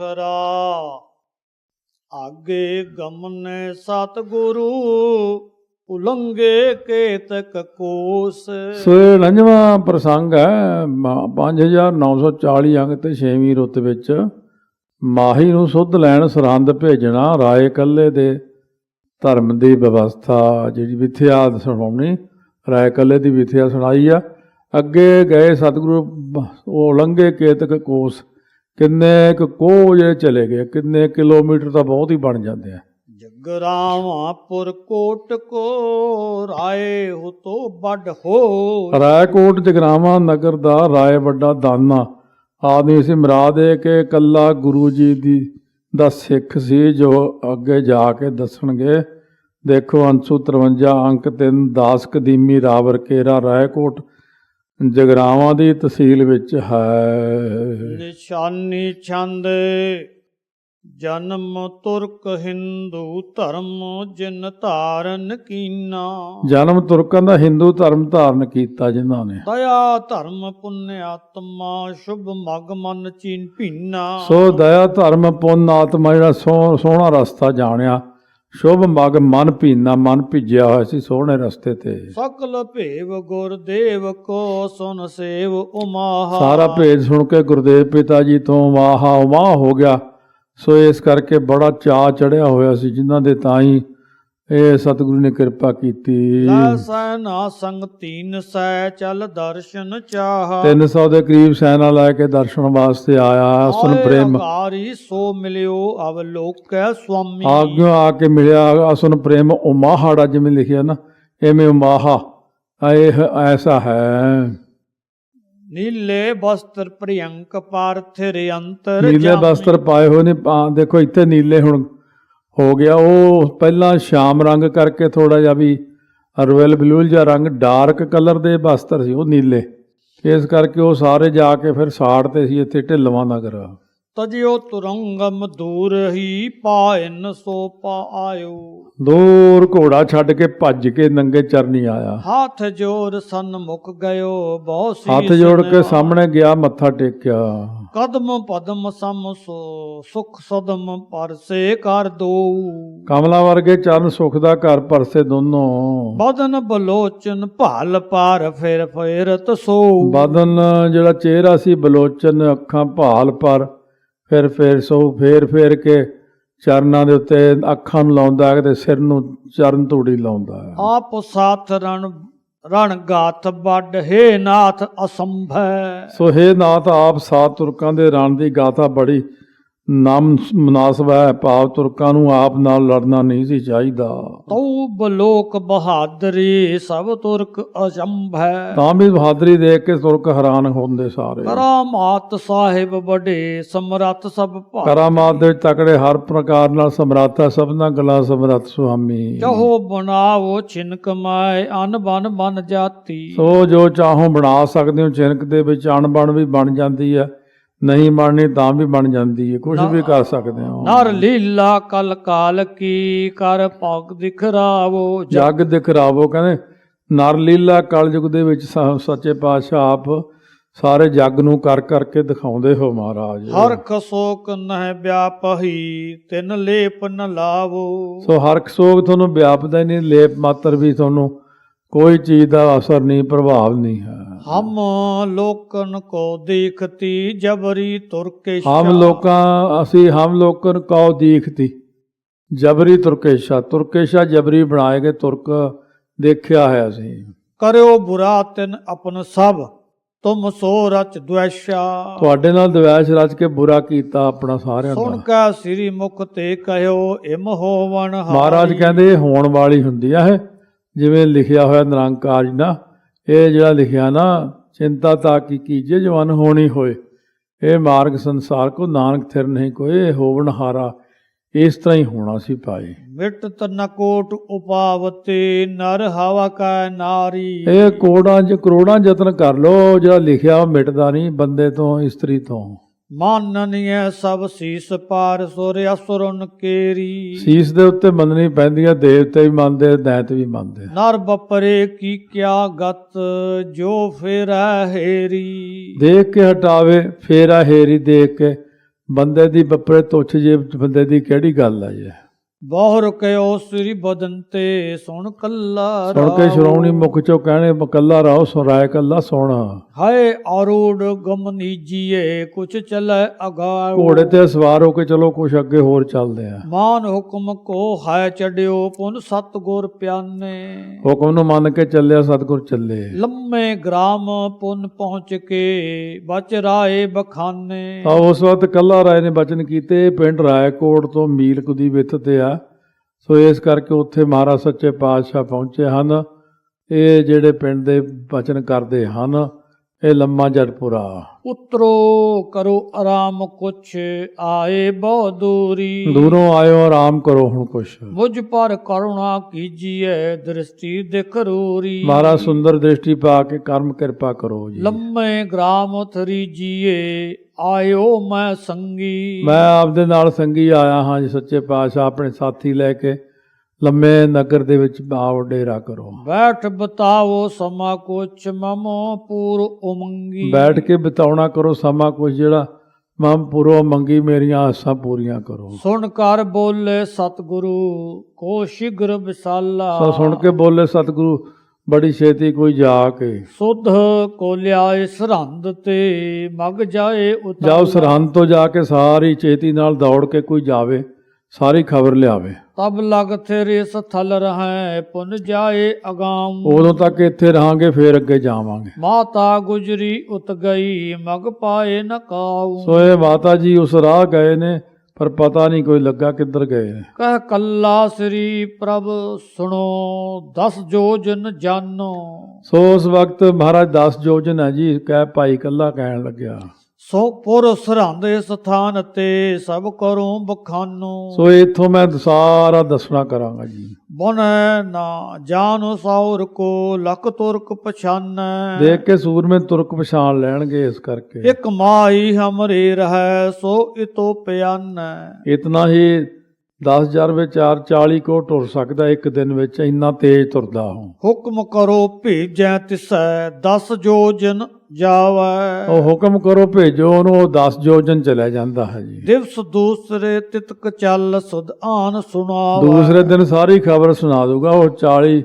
ਦੋਹਰਾ ਆਗੇ ਗਮਨੇ ਸਤਿਗੁਰੂ ਉਲੰਗੇ ਕੇਤਕ ਕੋਸ। ਸੋ ਇਹ 99ਵਾਂ ਪ੍ਰਸੰਗ ਹੈ 5940 ਅੰਗ ਤੇ 6ਵੀਂ ਰੁੱਤ ਵਿੱਚ ਮਾਹੀ ਨੂੰ ਸੁੱਧ ਲੈਣ ਸਰਹੰਦ ਭੇਜਣਾ, ਰਾਏ ਕੱਲੇ ਦੇ ਧਰਮ ਦੀ ਵਿਵਸਥਾ ਜਿਹੜੀ ਵਿਥਿਆ ਸੁਣਾਉਣੀ, ਰਾਏ ਕੱਲੇ ਦੀ ਵਿਥਿਆ ਸੁਣਾਈ ਆ। ਅੱਗੇ ਗਏ ਸਤਿਗੁਰੂ, ਉਹ ਲੰਘੇ ਕੇਤਕ ਕੋਸ। ਕਿੰਨੇ ਕੁ ਕੋਹ ਜਿਹੜੇ ਚਲੇ ਗਏ ਕਿੰਨੇ ਕਿਲੋਮੀਟਰ ਤਾਂ ਬਹੁਤ ਹੀ ਬਣ ਜਾਂਦੇ ਆ। ਜਗਰਾਵਾਂਪੁਰ ਕੋਟ ਕੋ ਰਾਏ ਹੋ ਤੋ ਵੱਡ ਹੋ ਰਾਏਕੋਟ ਜਗਰਾਵਾਂ ਨਗਰ ਦਾ ਰਾਏ ਵੱਡਾ ਦਾਨਾ। ਆਦਮੀ ਸੀ ਮਰਾਦ ਇਹ ਕਿ ਕੱਲਾ ਗੁਰੂ ਜੀ ਦੀ ਦਾ ਸਿੱਖ ਸੀ ਜੋ ਅੱਗੇ ਜਾ ਕੇ ਦੱਸਣਗੇ ਦੇਖੋ ਅੰਸੂ 53 ਅੰਕ 3 ਦਾਸ ਕਦੀਮੀ ਰਾਵਰ ਕੇਰਾ ਰਾਏਕੋਟ। ਜਗਰਾਵਾਂ ਦੀ ਤਹਿਸੀਲ ਵਿੱਚ ਹੈ। ਨਿਸ਼ਾਨੀ ਛੰਦ ਜਨਮ ਤੁਰਕ ਹਿੰਦੂ ਧਰਮ ਜਿਨ ਧਾਰਨ ਕੀਨਾ। ਜਨਮ ਤੁਰਕਾਂ ਦਾ ਹਿੰਦੂ ਧਰਮ ਧਾਰਨ ਕੀਤਾ ਜਿਨ੍ਹਾਂ ਨੇ। ਦਇਆ ਧਰਮ ਪੁੰਨ ਆਤਮਾ ਸ਼ੁਭ ਮਗ ਮਨ ਚੀਨ ਭੀਨਾ। ਸੋ ਦਇਆ ਧਰਮ ਪੁੰਨ ਆਤਮਾ ਜਿਹੜਾ ਸੋਹ- ਸੋਹਣਾ ਰਸਤਾ ਜਾਣਿਆ। ਸ਼ੁਭ ਮਗ ਮਨ ਭੀਨਾ ਮਨ ਭਿੱਜਿਆ ਹੋਇਆ ਸੀ ਸੋਹਣੇ ਰਸਤੇ ਤੇ। ਸਕਲ ਭੇਵ ਗੁਰਦੇਵ ਕੋ ਸੁਨ ਸੇਵ ਉਮਾਹਾ। ਸਾਰਾ ਭੇਦ ਸੁਣ ਕੇ ਗੁਰਦੇਵ ਪਿਤਾ ਜੀ ਤੋਂ ਵਾਹਾ ਵਾਹ ਹੋ ਗਿਆ। ਸੋ ਇਸ ਕਰਕੇ ਬੜਾ ਚਾਅ ਚੜਿਆ ਹੋਇਆ ਸੀ ਜਿਨ੍ਹਾਂ ਦੇ ਤਾਂ ਹੀ ਇਹ ਸਤਿਗੁਰੂ ਨੇ ਕਿਰਪਾ ਕੀਤੀ। ਲੈ ਸੈ ਨਾ ਸੰਗ ਤੀਨ ਸੈ ਚਲ ਦਰਸ਼ਨ ਚਾਹ। 300 ਦੇ ਕਰੀਬ ਸੈਨਾ ਲੈ ਕੇ ਦਰਸ਼ਨ ਵਾਸਤੇ ਆਇਆ। ਸੁਨ ਪ੍ਰੇਮ। ਅਕਾਰੀ ਸੋ ਮਿਲਿਓ ਅਵਲੋਕੈ ਸੁਆਮੀ। ਆਗਿਓ ਆ ਕੇ ਮਿਲਿਆ। ਅਸੁਨ ਪ੍ਰੇਮ ਉਮਾਹਾੜਾ ਜਿਵੇਂ ਲਿਖਿਆ ਨਾ ਐਵੇਂ ਉਮਾਹਾ। ਇਹ ਐਸਾ ਹੈ। ਨੀਲੇ ਬਸਤਰ ਪ੍ਰਿਯੰਕ ਪਾਰਥਿਰ ਅੰਤਰ ਨੀਲੇ। ਵਸਤਰ ਪਾਏ ਹੋਏ ਨੇ। ਦੇਖੋ ਇੱਥੇ ਨੀਲੇ ਹੁਣ ਹੋ ਗਿਆ। ਉਹ ਪਹਿਲਾਂ ਸ਼ਾਮ ਰੰਗ ਕਰਕੇ ਥੋੜਾ ਜਿਹਾ ਵੀ ਰੋਇਲ ਬਲੂ ਜਿਹਾ ਰੰਗ, ਡਾਰਕ ਕਲਰ ਦੇ ਵਸਤਰ ਸੀ, ਉਹ ਨੀਲੇ। ਇਸ ਕਰਕੇ ਉਹ ਸਾਰੇ ਜਾ ਕੇ ਫਿਰ ਸਾੜ ਤੇ ਸੀ, ਇੱਥੇ ਢਿੱਲਵਾਂ ਨਗਰ। ਤਜਿਓ ਤੁਰੰਗਮ ਦੂਰ ਹੀ ਪਾਇਨ ਸੋ ਪਾਇਓ। ਦੂਰ ਘੋੜਾ ਛੱਡ ਕੇ ਭੱਜ ਕੇ ਨੰਗੇ ਚਰਨੀ ਆਇਆ। ਹੱਥ ਜੋੜ ਸਨਮੁਖ ਗਇਓ ਬਹੁ ਸੀਸ ਹੱਥ ਜੋੜ ਕੇ। ਸਾਹਮਣੇ ਗਿਆ ਮੱਥਾ ਟੇਕਿਆ। ਕਦਮ ਪਦਮ ਸਮ ਸੋ ਸੁਖ ਸਦਮ ਪਰਸੇ ਕਰ ਦੋ ਕਮਲਾ ਵਰਗੇ ਚਰਨ ਸੁਖ ਦਾ ਘਰ ਪਰਸੇ ਦੋਨੋਂ। ਬਦਨ ਬਲੋਚਨ ਭਾਲ ਪਾਰ ਫਿਰ ਫੇਰਤ ਸੋ। ਬਦਨ ਜਿਹੜਾ ਚਿਹਰਾ ਸੀ ਬਲੋਚਨ ਅੱਖਾਂ ਭਾਲ ਪਰ ਫਿਰ ਫਿਰ ਸੋ ਫੇਰ ਫੇਰ ਕੇ ਚਰਨਾਂ ਦੇ ਉੱਤੇ ਅੱਖਾਂ ਨੂੰ ਲਾਉਂਦਾ ਹੈ ਤੇ ਸਿਰ ਨੂੰ ਚਰਨ ਧੂੜੀ ਲਾਉਂਦਾ ਹੈ। ਆਪ ਸਾਥ ਰਣ ਰਣ ਗਾਥ ਵੱਡ ਹੈ ਨਾਥ ਅਸੰਭੈ। ਸੋ ਹੈ ਨਾਥ ਆਪ ਸਾਤ ਤੁਰਕਾਂ ਦੇ ਰਣ ਦੀ ਗਾਥਾ ਬੜੀ ਨਾਮ ਮਨਾਸਬ ਹੈ ਭਾਵ ਤੁਰਕਾਂ ਨੂੰ ਆਪ ਨਾਲ ਲੜਨਾ ਨਹੀਂ ਸੀ ਚਾਹੀਦਾ। ਤਉ ਬਲੋਕ ਬਹਾਦਰੀ ਸਭ ਤੁਰਕ ਅਜੰਭੈ ਤਾਂ ਵੀ ਬਹਾਦਰੀ ਦੇਖ ਕੇ ਤੁਰਕ ਹੈਰਾਨ ਹੁੰਦੇ ਸਾਰੇ। ਕਰਾਮਾਤ ਸਾਹਿਬ ਬੜੇ ਸਮਰੱਥ ਸਭ ਭਾ ਕਰਾਮਾਤ ਦੇ ਤਕੜੇ ਹਰ ਪ੍ਰਕਾਰ ਨਾਲ ਸਮਰਾਤਾ ਸਭਨਾ ਗਲਾ ਸਮਰੱਥ ਸੁਆਮੀ। ਚਾਹੋ ਬਣਾਵੋ ਛਿਨ ਕਮਾਏ ਅਨ ਬਨ ਬਨ ਜਾਤੀ। ਸੋ ਜੋ ਚਾਹੋ ਬਣਾ ਸਕਦੇ ਹੋ ਚਿੰਨਕ ਦੇ ਵਿੱਚ ਅਣਬਣ ਵੀ ਬਣ ਜਾਂਦੀ ਹੈ। ਨਹੀਂ ਬਣਨੀ ਤਾਂ ਵੀ ਬਣ ਜਾਂਦੀ ਹੈ ਕੁਝ ਵੀ ਕਰ ਸਕਦੇ ਹੋ। ਨਰ ਲੀਲਾ ਕਲ ਕਾਲ ਕੀ ਕਰ ਭਗ ਦਿਖਰਾਵੋ ਜਗ। ਦਿਖਰਾਵੋ ਕਹਿੰਦੇ ਨਰ ਲੀਲਾ ਕਲਯੁਗ ਦੇ ਵਿੱਚ ਸੱਚੇ ਪਾਤਸ਼ਾਹ ਆਪ ਸਾਰੇ ਜੱਗ ਨੂੰ ਕਰ ਕਰਕੇ ਦਿਖਾਉਂਦੇ ਹੋ ਮਹਾਰਾਜ। ਹਰ ਖਸੋਕ ਨਹਿ ਵਿਆਪਹੀ ਤਿਨ ਲੇਪ ਨ ਲਾਵੋ। ਸੋ ਹਰ ਸੋਗ ਤੁਹਾਨੂੰ ਵਿਆਪਦਾ ਨਹੀਂ ਲੇਪ ਮਾਤਰ ਵੀ ਤੁਹਾਨੂੰ ਕੋਈ ਚੀਜ਼ ਦਾ ਅਸਰ ਨਹੀਂ ਪ੍ਰਭਾਵ ਨਹੀਂ ਹੈ। ਹਮ ਲੋਕਨ ਕੋ ਦੇਖਤੀ ਜਬਰੀ ਤੁਰਕੇ ਹਮ ਲੋਕਾਂ ਅਸੀਂ ਹਮ ਲੋਕਨ ਕਉ ਦੀਖਤੀ ਜਬਰੀ ਤੁਰਕੇਸ਼ਾ ਤੁਰਕੇਸ਼ਾ ਜਬਰੀ ਬਣਾਏ ਗਏ ਤੁਰਕ ਦੇਖਿਆ ਹੈ ਅਸੀਂ। ਕਰਿਓ ਬੁਰਾ ਤਿਨ ਆਪਨ ਸਭ ਤੁਮ ਸੋ ਰਚ ਦੁਐਸ਼ਾ। ਤੁਹਾਡੇ ਨਾਲ ਦਵੈਸ਼ ਰਚ ਕੇ ਬੁਰਾ ਕੀਤਾ ਆਪਣਾ ਸਾਰਿਆਂ ਸੁਣ ਦਾ। ਕਾ ਸ੍ਰੀ ਮੁਖ ਤੇ ਕਹਿਓ ਇਮ ਹਾਰੀ। ਮਹਾਰਾਜ ਕਹਿੰਦੇ ਇਹ ਹੋਣ ਵਾਲੀ ਹੁੰਦੀ ਆ ਇਹ। ਜਿਵੇਂ ਲਿਖਿਆ ਹੋਇਆ ਨਿਰੰਕਾਰ ਜੀ ਨਾ ਇਹ ਜਿਹੜਾ ਲਿਖਿਆ ਨਾ ਚਿੰਤਾ ਤਾਂ ਕੀ ਕੀਜੇ ਜਵਨ ਹੋਣੀ ਹੋਏ। ਇਹ ਮਾਰਗ ਸੰਸਾਰ ਕੋ ਨਾਨਕ ਥਿਰ ਨਹੀਂ ਕੋਏ ਹੋਵਨ ਹਾਰਾ ਇਸ ਤਰ੍ਹਾਂ ਹੀ ਹੋਣਾ ਸੀ ਭਾਈ। ਮਿਟ ਤਨ ਕੋਟ ਉਪਾਵਤੇ ਨਰ ਹਵਾ ਕਾ ਨਾਰੀ। ਇਹ ਕੋੜਾਂ ਚ ਕਰੋੜਾਂ ਯਤਨ ਕਰ ਲੋ ਜਿਹੜਾ ਲਿਖਿਆ ਉਹ ਮਿਟਦਾ ਨਹੀਂ ਬੰਦੇ ਤੋਂ ਇਸਤਰੀ ਤੋਂ। ਮਾਨਨੀਐ ਸਭ ਸੀਸ ਪਾਰ ਸੁਰ ਅਸੁਰਨ ਕੇਰੀ। ਸੀਸ ਦੇ ਉੱਤੇ ਮੰਨਣੀ ਪੈਂਦੀ ਆ ਦੇਵਤੇ ਵੀ ਮੰਨਦੇ ਦੈਤ ਵੀ ਮੰਨਦੇ ਨਰ ਬਪਰੇ ਕੀ ਕਿਆ ਗਤ ਜੋ ਫੇਰੈ ਹੇਰੀ। ਦੇਖ ਕੇ ਹਟਾਵੇ ਫੇਰਾ ਹੇਰੀ ਦੇਖ ਕੇ। ਬੰਦੇ ਦੀ ਬੱਪਰੇ ਤੁੱਛ ਜੇ ਬੰਦੇ ਦੀ ਕਿਹੜੀ ਗੱਲ ਆ ਜੀ? ਬਹੁ ਰੁਕਿਓ ਸ੍ਰੀ ਬਦਨ ਤੇ ਸੁਣ ਕੱਲਾ ਸੁਣ ਕੇ ਰਾਉ। ਸ਼੍ਰੋਮਣੀ ਮੁਖ ਚੋਂ ਕਹਿਣੇ ਮਕੱਲਾ ਰਾਓ ਸੁਰਾਇ ਕੱਲਾ ਸੋਣਾ। ਹਾਏ ਆਰੂੜ ਗਮ ਨੀਜੀਏ ਕੁਛ ਚਲੇ ਅਗਾਉ। ਘੋੜੇ ਤੇ ਸਵਾਰ ਹੋ ਕੇ ਚਲੋ ਕੁਛ ਅੱਗੇ ਹੋਰ ਚੱਲਦੇ ਆ। ਮਾਨ ਹੁਕਮ ਕੋ ਹੈ ਚੜਿਓ ਪੁਨ ਸਤ ਗੁਰ ਪਿਆਨੇ। ਹੁਕਮ ਨੂੰ ਮੰਨ ਕੇ ਚੱਲਿਆ ਸਤਿਗੁਰ ਚੱਲੇ। ਲੰਮੇ ਗ੍ਰਾਮ ਪੁਨ ਪਹੁੰਚ ਕੇ ਬਚ ਰਾਏ ਬਖਾਨੇ। ਤਾਂ ਉਸ ਵਕਤ ਕੱਲਾ ਰਾਏ ਨੇ ਬਚਨ ਕੀਤੇ ਪਿੰਡ ਰਾਏਕੋਟ ਤੋਂ ਮੀਲ ਕੁਦੀ ਵਿੱਥ ਤੇ ਆ। ਸੋ ਇਸ ਕਰਕੇ ਉੱਥੇ ਮਹਾਰਾਜ ਸੱਚੇ ਪਾਤਸ਼ਾਹ ਪਹੁੰਚੇ ਹਨ। ਇਹ ਜਿਹੜੇ ਪਿੰਡ ਦੇ ਬਚਨ ਕਰਦੇ ਹਨ ਇਹ ਲੰਮਾ ਜਟਪੁਰਾ ਉਤਰੋ ਕਰੋ ਆਰਾਮ ਕੁਛ ਆਏ ਬਹੁ ਦੂਰੀ। ਦੂਰੋਂ ਆਇਓ ਆਰਾਮ ਕਰੋ ਹੁਣ ਕੁਛ। ਮੁਝ ਪਰ ਕਰੁਣਾ ਕੀਜੀਏ ਦ੍ਰਿਸ਼ਟੀ ਦੇਖ ਰੂਰੀ। ਮਹਾਰਾਜ ਸੁੰਦਰ ਦ੍ਰਿਸ਼ਟੀ ਪਾ ਕੇ ਕਰਮ ਕਿਰਪਾ ਕਰੋ ਜੀ। ਲੰਮੇ ਗ੍ਰਾਮ ਥਰੀਜੀਏ ਆਇਓ ਮੈਂ ਸੰਗੀ। ਮੈਂ ਆਪਦੇ ਨਾਲ ਸੰਗੀ ਆਇਆ ਹਾਂ ਜੀ ਸੱਚੇ ਪਾਤਸ਼ਾਹ ਆਪਣੇ ਸਾਥੀ ਲੈ ਕੇ। ਲੰਮੇ ਨਗਰ ਦੇ ਵਿੱਚ ਆਓ ਡੇਰਾ ਕਰੋ। ਬੈਠ ਬਤਾਓ ਸਮਾ ਕੁਛ ਮਮੋ ਪੂਰ ਉਮੰਗੀ। ਬੈਠ ਕੇ ਬਿਤਾਉਣਾ ਕਰੋ ਸਮਾਂ ਕੁਝ ਜਿਹੜਾ ਮਮ ਪੁਰੋ ਮੰਗੀ ਮੇਰੀਆਂ ਆਸਾਂ ਪੂਰੀਆਂ ਕਰੋ। ਸੁਣ ਕਰ ਬੋਲੇ ਸਤਿਗੁਰੂ ਕੋ ਸ਼ਿਗਰ ਵਿਸਾਲਾ। ਸੁਣ ਕੇ ਬੋਲੇ ਸਤਿਗੁਰੂ ਬੜੀ ਛੇਤੀ ਕੋਈ ਜਾ ਕੇ। ਸੁਧ ਕੋ ਲਿਆਏ ਸਰਹੰਦ ਤੇ ਮਗ ਜਾਏ ਉਤਾਰ ਜਾਓ ਸਰਹੰਦ ਤੋਂ ਜਾ ਕੇ ਸਾਰੀ ਚੇਤੀ ਨਾਲ ਦੌੜ ਕੇ ਕੋਈ ਜਾਵੇ ਸਾਰੀ ਖਬਰ ਲਿਆਵੇ। ਤਬ ਲਗ ਤੇਰੇ ਸਥਲ ਰਹੈ ਪੁਨ ਜਾਏ ਅਗਾਮ। ਉਦੋਂ ਤੱਕ ਇੱਥੇ ਰਹਾਂਗੇ ਫੇਰ ਅੱਗੇ ਜਾਵਾਂਗੇ। ਮਾਤਾ ਗੁਜਰੀ ਉਤ ਗਈ ਮਗ ਪਾਏ ਨ ਕਾਉ। ਸੋ ਇਹ ਮਾਤਾ ਜੀ ਉਸ ਰਾਹ ਗਏ ਨੇ ਪਰ ਪਤਾ ਨਹੀਂ ਕੋਈ ਲੱਗਾ ਕਿੱਧਰ ਗਏ ਨੇ। ਕਹਿ ਕੱਲਾ ਸ੍ਰੀ ਪ੍ਰਭ ਸੁਣੋ ਦਸ ਜੋਜਨ ਜਾਨੋ ਸੋ ਉਸ ਵਕਤ ਮਹਾਰਾਜ 10 ਜੋਜਨ ਹੈ ਜੀ ਕਹਿ ਭਾਈ ਕੱਲਾ ਕਹਿਣ ਲੱਗਿਆ। ਸੋ ਪੁਰ ਸਰਹੰਦ ਸਥਾਨ ਤੇ ਸਭ ਕਰੋ ਬਖਾਨੋ। ਸੋ ਇੱਥੋਂ ਮੈਂ ਸਾਰਾ ਦੱਸਣਾ ਕਰਾਂਗਾ ਜੀ। ਬਨੈ ਨਾ ਜਾਨੋ ਸੌਰ ਕੋ ਲਖ ਤੁਰਕ ਪਛਾਨੈ। ਦੇਖ ਕੇ ਸੂਰਮੇ ਤੁਰਕ ਪਛਾਣ ਲੈਣਗੇ ਇਸ ਕਰਕੇ। ਇਕ ਮਾਈ ਹਮਰੇ ਰਹੈ ਸੋ ਇਤੋ ਪਿਆਨੈ। ਇਤਨਾ ਹੀ 10000 ਵਿੱਚ 4 40 ਕੋ ਟੁਰ ਸਕਦਾ ਇੱਕ ਦਿਨ ਵਿੱਚ ਇੰਨਾ ਤੇਜ਼ ਤੁਰਦਾ ਹਾਂ। ਹੁਕਮ ਕਰੋ ਭੇਜੈ ਤਿਸੈ 10 ਜੋਜਨ ਜਾਵੈ। ਉਹ ਹੁਕਮ ਕਰੋ ਭੇਜੋ ਉਹਨੂੰ ਉਹ 10 ਜੋਜਨ ਚਲਾ ਜਾਂਦਾ ਹੈ ਜੀ। ਦਿਵਸ ਦੂਸਰੇ ਤਿਤਕ ਚੱਲ ਸੁਧ ਆਨ ਸੁਣਾਵੈ। ਦੂਸਰੇ ਦਿਨ ਸਾਰੀ ਖਬਰ ਸੁਣਾ ਦੂਗਾ ਉਹ 40